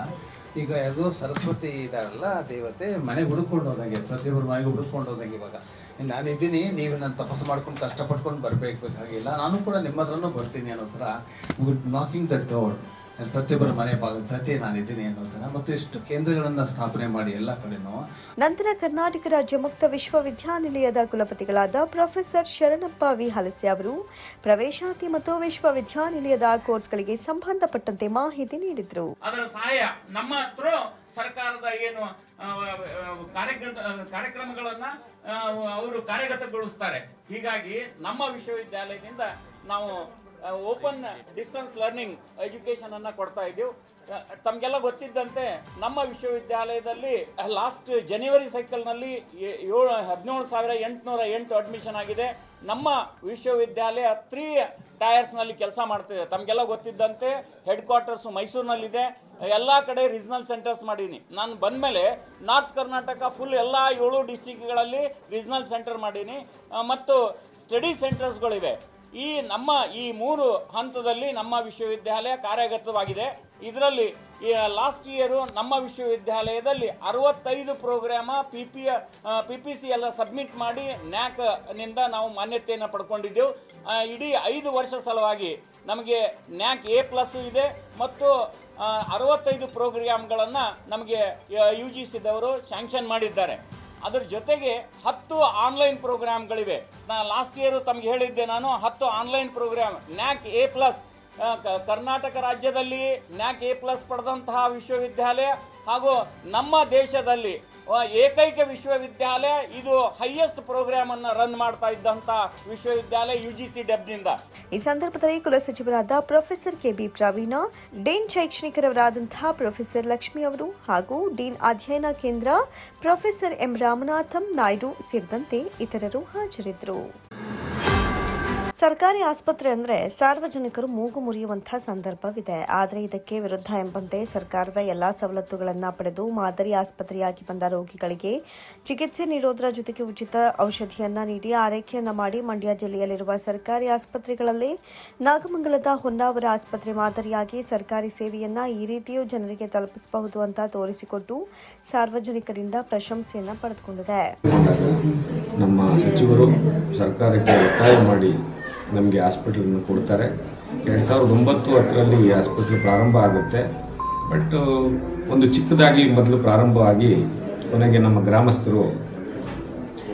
ಈಗ ಯಾವುದೋ ಸರಸ್ವತಿ ಇದಾರಲ್ಲ, ದೇವತೆ ಮನೆಗೆ ಹುಡುಕೊಂಡು ಹೋದಂಗೆ, ಪ್ರತಿಯೊಬ್ಬರು ಮನೆಗೆ ಹುಡುಕೊಂಡು ಹೋದಂಗೆ ಇವಾಗ. ನಾನು ಇದ್ದೀನಿ, ನೀವು ನಾನು ತಪಸ್ಸು ಮಾಡ್ಕೊಂಡು ಕಷ್ಟಪಟ್ಕೊಂಡು ಬರಬೇಕು ಹಾಗಿಲ್ಲ ನಾನು ಕೂಡ ನಿಮ್ಮ ಹತ್ರನೂ ಬರ್ತೀನಿ ಅನ್ನೋ ಥರ ನಾಕಿಂಗ್ ದ ಡೋರ್ ಪ್ರತಿಯೊಬ್ಬರ ಮನೆ ತಟ್ಟಿ ನಾನು ಇದ್ದೀನಿ ಅನ್ನೋದನ್ನ ಮತ್ತು ಎಷ್ಟು ಕೇಂದ್ರಗಳನ್ನು ಸ್ಥಾಪನೆ ಮಾಡಿ ಎಲ್ಲ ಕಡೆನೂ.
ನಂತರ ಕರ್ನಾಟಕ ರಾಜ್ಯ ಮುಕ್ತ ವಿಶ್ವವಿದ್ಯಾನಿಲಯದ ಕುಲಪತಿಗಳಾದ ಪ್ರೊಫೆಸರ್ ಶರಣಪ್ಪ ವಿ. ಹಲಸೆ ಅವರು ಪ್ರವೇಶಾತಿ ಮತ್ತು ವಿಶ್ವವಿದ್ಯಾನಿಲಯದ ಕೋರ್ಸ್ಗಳಿಗೆ ಸಂಬಂಧಪಟ್ಟಂತೆ ಮಾಹಿತಿ ನೀಡಿದರು.
ಅದರ ಸಹಾಯ ನಮ್ಮ ಹತ್ರ ಸರ್ಕಾರದ ಏನು ಕಾರ್ಯಕ್ರಮಗಳನ್ನ ಅವರು ಕಾರ್ಯಗತಗೊಳಿಸ್ತಾರೆ. ಹೀಗಾಗಿ ನಮ್ಮ ವಿಶ್ವವಿದ್ಯಾಲಯದಿಂದ ನಾವು ಓಪನ್ ಡಿಸ್ಟೆನ್ಸ್ ಲರ್ನಿಂಗ್ ಎಜುಕೇಶನ್ ಅನ್ನ ಕೊಡ್ತಾ ಇದ್ದೀವಿ. ತಮಗೆಲ್ಲ ಗೊತ್ತಿದ್ದಂತೆ ನಮ್ಮ ವಿಶ್ವವಿದ್ಯಾಲಯದಲ್ಲಿ ಲಾಸ್ಟ್ ಜನವರಿ ಸೈಕಲ್ನಲ್ಲಿ ಏಳು, ಹದಿನೇಳು ಸಾವಿರ ಎಂಟುನೂರ ಎಂಟು ಅಡ್ಮಿಷನ್ ಆಗಿದೆ. ನಮ್ಮ ವಿಶ್ವವಿದ್ಯಾಲಯ ತ್ರೀ ಟೈರ್ಸ್ನಲ್ಲಿ ಕೆಲಸ ಮಾಡ್ತಿದೆ. ತಮಗೆಲ್ಲ ಗೊತ್ತಿದ್ದಂತೆ ಹೆಡ್ ಕ್ವಾರ್ಟರ್ಸ್ ಮೈಸೂರಿನಲ್ಲಿದೆ. ಎಲ್ಲ ಕಡೆ ರೀಜನಲ್ ಸೆಂಟರ್ಸ್ ಮಾಡೀನಿ. ನಾನು ಬಂದಮೇಲೆ ನಾರ್ತ್ ಕರ್ನಾಟಕ ಫುಲ್ ಎಲ್ಲ ಏಳು ಡಿಸ್ಟಿಕ್ಗಳಲ್ಲಿ ರೀಜನಲ್ ಸೆಂಟರ್ ಮಾಡೀನಿ. ಮತ್ತು ಸ್ಟಡಿ ಸೆಂಟರ್ಸ್ಗಳಿವೆ ಈ ನಮ್ಮ ಈ ಮೂರು ಹಂತದಲ್ಲಿ ನಮ್ಮ ವಿಶ್ವವಿದ್ಯಾಲಯ ಕಾರ್ಯಗತವಾಗಿದೆ. ಇದರಲ್ಲಿ ಲಾಸ್ಟ್ ಇಯರು ನಮ್ಮ ವಿಶ್ವವಿದ್ಯಾಲಯದಲ್ಲಿ ಅರವತ್ತೈದು program P P P P C ಎಲ್ಲ ಸಬ್ಮಿಟ್ ಮಾಡಿ ನ್ಯಾಕ್ನಿಂದ ನಾವು ಮಾನ್ಯತೆಯನ್ನು ಪಡ್ಕೊಂಡಿದ್ದೆವು. ಇಡೀ ಐದು ವರ್ಷ ಸಲುವಾಗಿ ನಮಗೆ ನ್ಯಾಕ್ ಎ ಪ್ಲಸ್ ಇದೆ ಮತ್ತು ಅರವತ್ತೈದು ಪ್ರೋಗ್ರಾಮ್ಗಳನ್ನು ನಮಗೆ ಯು ಜಿ ಸಿದವರು ಸ್ಯಾಂಕ್ಷನ್ ಮಾಡಿದ್ದಾರೆ. ಅದ್ರ ಜೊತೆಗೆ ಹತ್ತು ಆನ್ಲೈನ್ ಪ್ರೋಗ್ರಾಮ್ಗಳಿವೆ ನಾ ಲಾಸ್ಟ್ ಇಯರ್ ತಮಗೆ ಹೇಳಿದ್ದೆ ನಾನು, ಹತ್ತು online program NAAC A plus Karnataka ರಾಜ್ಯದಲ್ಲಿ ನ್ಯಾಕ್ ಎ ಪ್ಲಸ್ ಪಡೆದಂತಹ ವಿಶ್ವವಿದ್ಯಾಲಯ ಹಾಗೂ ನಮ್ಮ ದೇಶದಲ್ಲಿ ಏಕೈಕ ವಿಶ್ವವಿದ್ಯಾಲಯ ಇದು ಹೈಯೆಸ್ಟ್ ಪ್ರೋಗ್ರಾಮ್ ಅನ್ನು ರನ್ ಮಾಡ್ತಾ ಇದ್ದಂತ ವಿಶ್ವವಿದ್ಯಾಲಯ ಯು ಜಿ ಸಿ ಡಬ್ನಿಂದ
ಈ ಸಂದರ್ಭದಲ್ಲಿ ಕುಲಸಚಿವರಾದ professor K B Praveen, dean ಶೈಕ್ಷಣಿಕರವರಾದಂತಹ professor Lakshmi ಅವರು ಹಾಗೂ ಡೀನ್ ಅಧ್ಯಯನ ಕೇಂದ್ರ ಪ್ರೊಫೆಸರ್ ಎಂ ರಾಮನಾಥಂ ನಾಯ್ಡು ಸೇರಿದಂತೆ ಇತರರು ಹಾಜರಿದ್ದರು. ಸರ್ಕಾರಿ ಆಸ್ಪತ್ರೆ ಅಂದ್ರೆ ಸಾರ್ವಜನಿಕರು ಮೂಗು ಮುರಿಯುವಂತಹ ಸಂದರ್ಭವಿದೆ. ಆದರೆ ಇದಕ್ಕೆ ವಿರುದ್ಧ ಎಂಬಂತೆ ಸರ್ಕಾರದ ಎಲ್ಲಾ ಸವಲತ್ತುಗಳನ್ನ ಪಡೆದು ಮಾದರಿ ಆಸ್ಪತ್ರೆಯಾಗಿ ಬಂದ ರೋಗಿಗಳಿಗೆ ಚಿಕಿತ್ಸೆ ನೀಡೋದರ ಜೊತೆಗೆ ಉಚಿತ ಔಷಧಿಯನ್ನ ನೀಡಿ ಆರೈಕೆಯನ್ನ ಮಾಡಿ ಮಂಡ್ಯ ಜಿಲ್ಲೆಯಲ್ಲಿರುವ ಸರ್ಕಾರಿ ಆಸ್ಪತ್ರೆಗಳಲ್ಲಿ ನಾಗಮಂಗಲದ ಹೊನ್ನಾವರ ಆಸ್ಪತ್ರೆ ಮಾದರಿಯಾಗಿ ಸರ್ಕಾರಿ ಸೇವೆಯನ್ನ ಈ ರೀತಿಯೂ ಜನರಿಗೆ ತಲುಪಿಸಬಹುದು ಅಂತ ತೋರಿಸಿಕೊಟ್ಟು ಸಾರ್ವಜನಿಕರಿಂದ ಪ್ರಶಂಸೆಯನ್ನ ಪಡೆದುಕೊಂಡಿದೆ.
ನಮ್ಮ ಸಚಿವರು ಸರ್ಕಾರಕ್ಕೆ ಒತ್ತಾಯ ಮಾಡಿ ನಮಗೆ ಹಾಸ್ಪಿಟ್ಲನ್ನು ಕೊಡ್ತಾರೆ. ಎರಡು ಸಾವಿರದ ಒಂಬತ್ತು ಹತ್ತರಲ್ಲಿ ಈ ಹಾಸ್ಪಿಟ್ಲ್ ಪ್ರಾರಂಭ ಆಗುತ್ತೆ. ಬಟ್, ಒಂದು ಚಿಕ್ಕದಾಗಿ ಮೊದಲು ಪ್ರಾರಂಭ ಆಗಿ ಕೊನೆಗೆ ನಮ್ಮ ಗ್ರಾಮಸ್ಥರು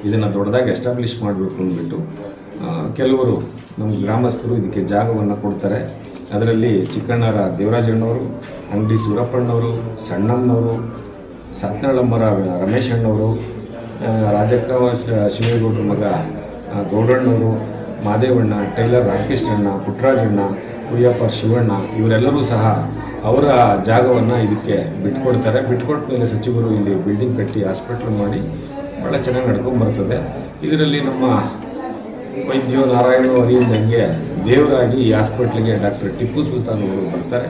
ಇದನ್ನು ದೊಡ್ಡದಾಗಿ ಎಸ್ಟಾಬ್ಲಿಷ್ ಮಾಡಬೇಕು ಅಂದ್ಬಿಟ್ಟು ಕೆಲವರು ನಮ್ಮ ಗ್ರಾಮಸ್ಥರು ಇದಕ್ಕೆ ಜಾಗವನ್ನು ಕೊಡ್ತಾರೆ. ಅದರಲ್ಲಿ ಚಿಕ್ಕಣ್ಣರ ದೇವರಾಜಣ್ಣವರು, ಅಂಗಡಿ ಸೂರಪ್ಪಣ್ಣವರು, ಸಣ್ಣಣ್ಣವರು ಸತ್ನಳಮ್ಮರ ರಮೇಶಣ್ಣವರು ರಾಜಕ್ಕ ಶಿವೇಗೌಡರ ಮಗ ಗೌಡಣ್ಣವರು ಮಾದೇವಣ್ಣ, ಟೈಲರ್ ರಾಮಕೃಷ್ಣಣ್ಣ ಪುಟ್ರಾಜಣ್ಣ ಕುಯ್ಯಪ್ಪ ಶಿವಣ್ಣ ಇವರೆಲ್ಲರೂ ಸಹ ಅವರ ಜಾಗವನ್ನು ಇದಕ್ಕೆ ಬಿಟ್ಕೊಡ್ತಾರೆ. ಬಿಟ್ಕೊಟ್ಟ ಮೇಲೆ ಸಚಿವರು ಇಲ್ಲಿ ಬಿಲ್ಡಿಂಗ್ ಕಟ್ಟಿ ಹಾಸ್ಪಿಟ್ಲ್ ಮಾಡಿ ಭಾಳ ಚೆನ್ನಾಗಿ ನಡ್ಕೊಂಡು ಬರ್ತದೆ. ಇದರಲ್ಲಿ ನಮ್ಮ ವೈದ್ಯ ನಾರಾಯಣ ಅವರಿಂದಂಗೆ ದೇವರಾಗಿ ಈ ಹಾಸ್ಪಿಟ್ಲಿಗೆ ಡಾಕ್ಟರ್ ಟಿಪ್ಪು ಸುಲ್ತಾನ್ ಅವರು ಬರ್ತಾರೆ.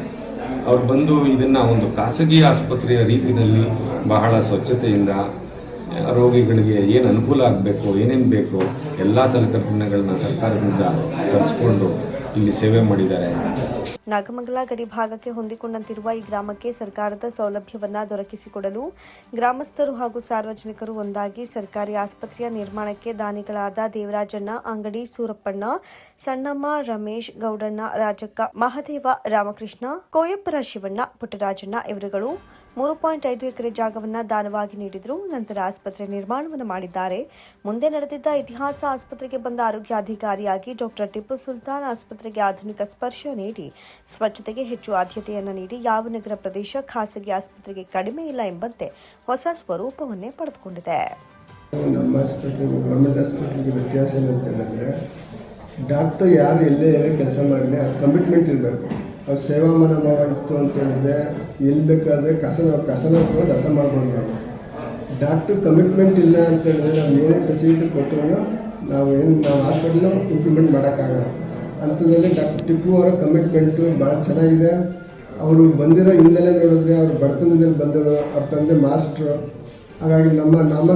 ಅವ್ರು ಬಂದು ಇದನ್ನು ಒಂದು ಖಾಸಗಿ ಆಸ್ಪತ್ರೆಯ ರೀತಿಯಲ್ಲಿ ಬಹಳ ಸ್ವಚ್ಛತೆಯಿಂದ ರೋಗಿಗಳಿಗೆ ಏನು ಅನುಕೂಲ ಆಗಬೇಕು, ಏನೇನು ಬೇಕು, ಎಲ್ಲ ಸಲಕರಣೆಗಳನ್ನ ಸರ್ಕಾರದಿಂದ ತರಿಸ್ಕೊಂಡು ಇಲ್ಲಿ ಸೇವೆ ಮಾಡಿದ್ದಾರೆ.
ನಾಗಮಂಗಲ ಗಡಿ ಭಾಗಕ್ಕೆ ಹೊಂದಿಕೊಂಡಂತಿರುವ ಈ ಗ್ರಾಮಕ್ಕೆ ಸರ್ಕಾರದ ಸೌಲಭ್ಯವನ್ನು ದೊರಕಿಸಿಕೊಡಲು ಗ್ರಾಮಸ್ಥರು ಹಾಗೂ ಸಾರ್ವಜನಿಕರು ಒಂದಾಗಿ ಸರ್ಕಾರಿ ಆಸ್ಪತ್ರೆಯ ನಿರ್ಮಾಣಕ್ಕೆ ದಾನಿಗಳಾದ ದೇವರಾಜಣ್ಣ, ಅಂಗಡಿ ಸೂರಪ್ಪಣ್ಣ, ಸಣ್ಣಮ್ಮ, ರಮೇಶ್, ಗೌಡಣ್ಣ, ರಾಜಕ್ಕ, ಮಹದೇವ, ರಾಮಕೃಷ್ಣ, ಕೋಯಪ್ಪರ ಶಿವಣ್ಣ, ಪುಟ್ಟರಾಜಣ್ಣ ಇವರುಗಳು ಮೂರು ಪಾಯಿಂಟ್ ಐದು ಎಕರೆ ಜಾಗವನ್ನು ದಾನವಾಗಿ ನೀಡಿದರು. ನಂತರ ಆಸ್ಪತ್ರೆ ನಿರ್ಮಾಣವನ್ನು ಮಾಡಿದ್ದಾರೆ. ಮುಂದೆ ನಡೆದಿದ್ದ ಇತಿಹಾಸ ಆಸ್ಪತ್ರೆಗೆ ಬಂದ ಆರೋಗ್ಯಾಧಿಕಾರಿಯಾಗಿ ಡಾಕ್ಟರ್ ಟಿಪ್ಪು ಸುಲ್ತಾನ್ ಆಸ್ಪತ್ರೆಗೆ ಆಧುನಿಕ ಸ್ಪರ್ಶ ನೀಡಿ, ಸ್ವಚ್ಛತೆಗೆ ಹೆಚ್ಚು ಆದ್ಯತೆಯನ್ನು ನೀಡಿ ಯಾವ ನಗರ ಪ್ರದೇಶ ಖಾಸಗಿ ಆಸ್ಪತ್ರೆಗೆ ಕಡಿಮೆ ಇಲ್ಲ ಎಂಬಂತೆ ಹೊಸ ಸ್ವರೂಪವನ್ನೇ ಪಡೆದುಕೊಂಡಿದೆ.
ಹೇಳಿದ್ರೆ ಯಾರು ಎಲ್ಲೇ ಕೆಲಸ ಮಾಡಲಿ ಕಮಿಟ್ಮೆಂಟ್ ಇರಬೇಕು. ಸೇವಾ ಮನೋಭಾವ ಇತ್ತು ಅಂತ ಹೇಳಿದ್ರೆ ಎಲ್ಲಿ ಬೇಕಾದರೆ ಕಸನ ಕಸನ ಕೂಡ ರಸ ಮಾಡ್ಬೋದು ನಾವು. ಡಾಕ್ಟ್ರ್ ಕಮಿಟ್ಮೆಂಟ್ ಇಲ್ಲ ಅಂತ ಹೇಳಿದ್ರೆ ನಾವು ಏನೇ ಫೆಸಿಲಿಟಿ ಕೊಟ್ಟರೂ ನಾವು ಏನು ನಾವು ಹಾಸ್ಪಿಟ್ಲನ್ನ ಇಂಪ್ರೂವ್ಮೆಂಟ್ ಮಾಡೋಕ್ಕಾಗಲ್ಲ. ಅಂಥದ್ರಲ್ಲಿ ಡಾಕ್ಟರ್ ಟಿಪ್ಪು ಅವರ ಕಮಿಟ್ಮೆಂಟು ಭಾಳ ಚೆನ್ನಾಗಿದೆ. ಅವರು ಬಂದಿರೋ ಹಿನ್ನೆಲೆ ನೋಡಿದ್ರೆ ಅವ್ರು ಬಡತನದಲ್ಲಿ ಬಂದರು ಅವ್ರ ತಂದೆ ಮಾಸ್ಟ್ರು. ಹಾಗಾಗಿ ನಮ್ಮ ನಮ್ಮ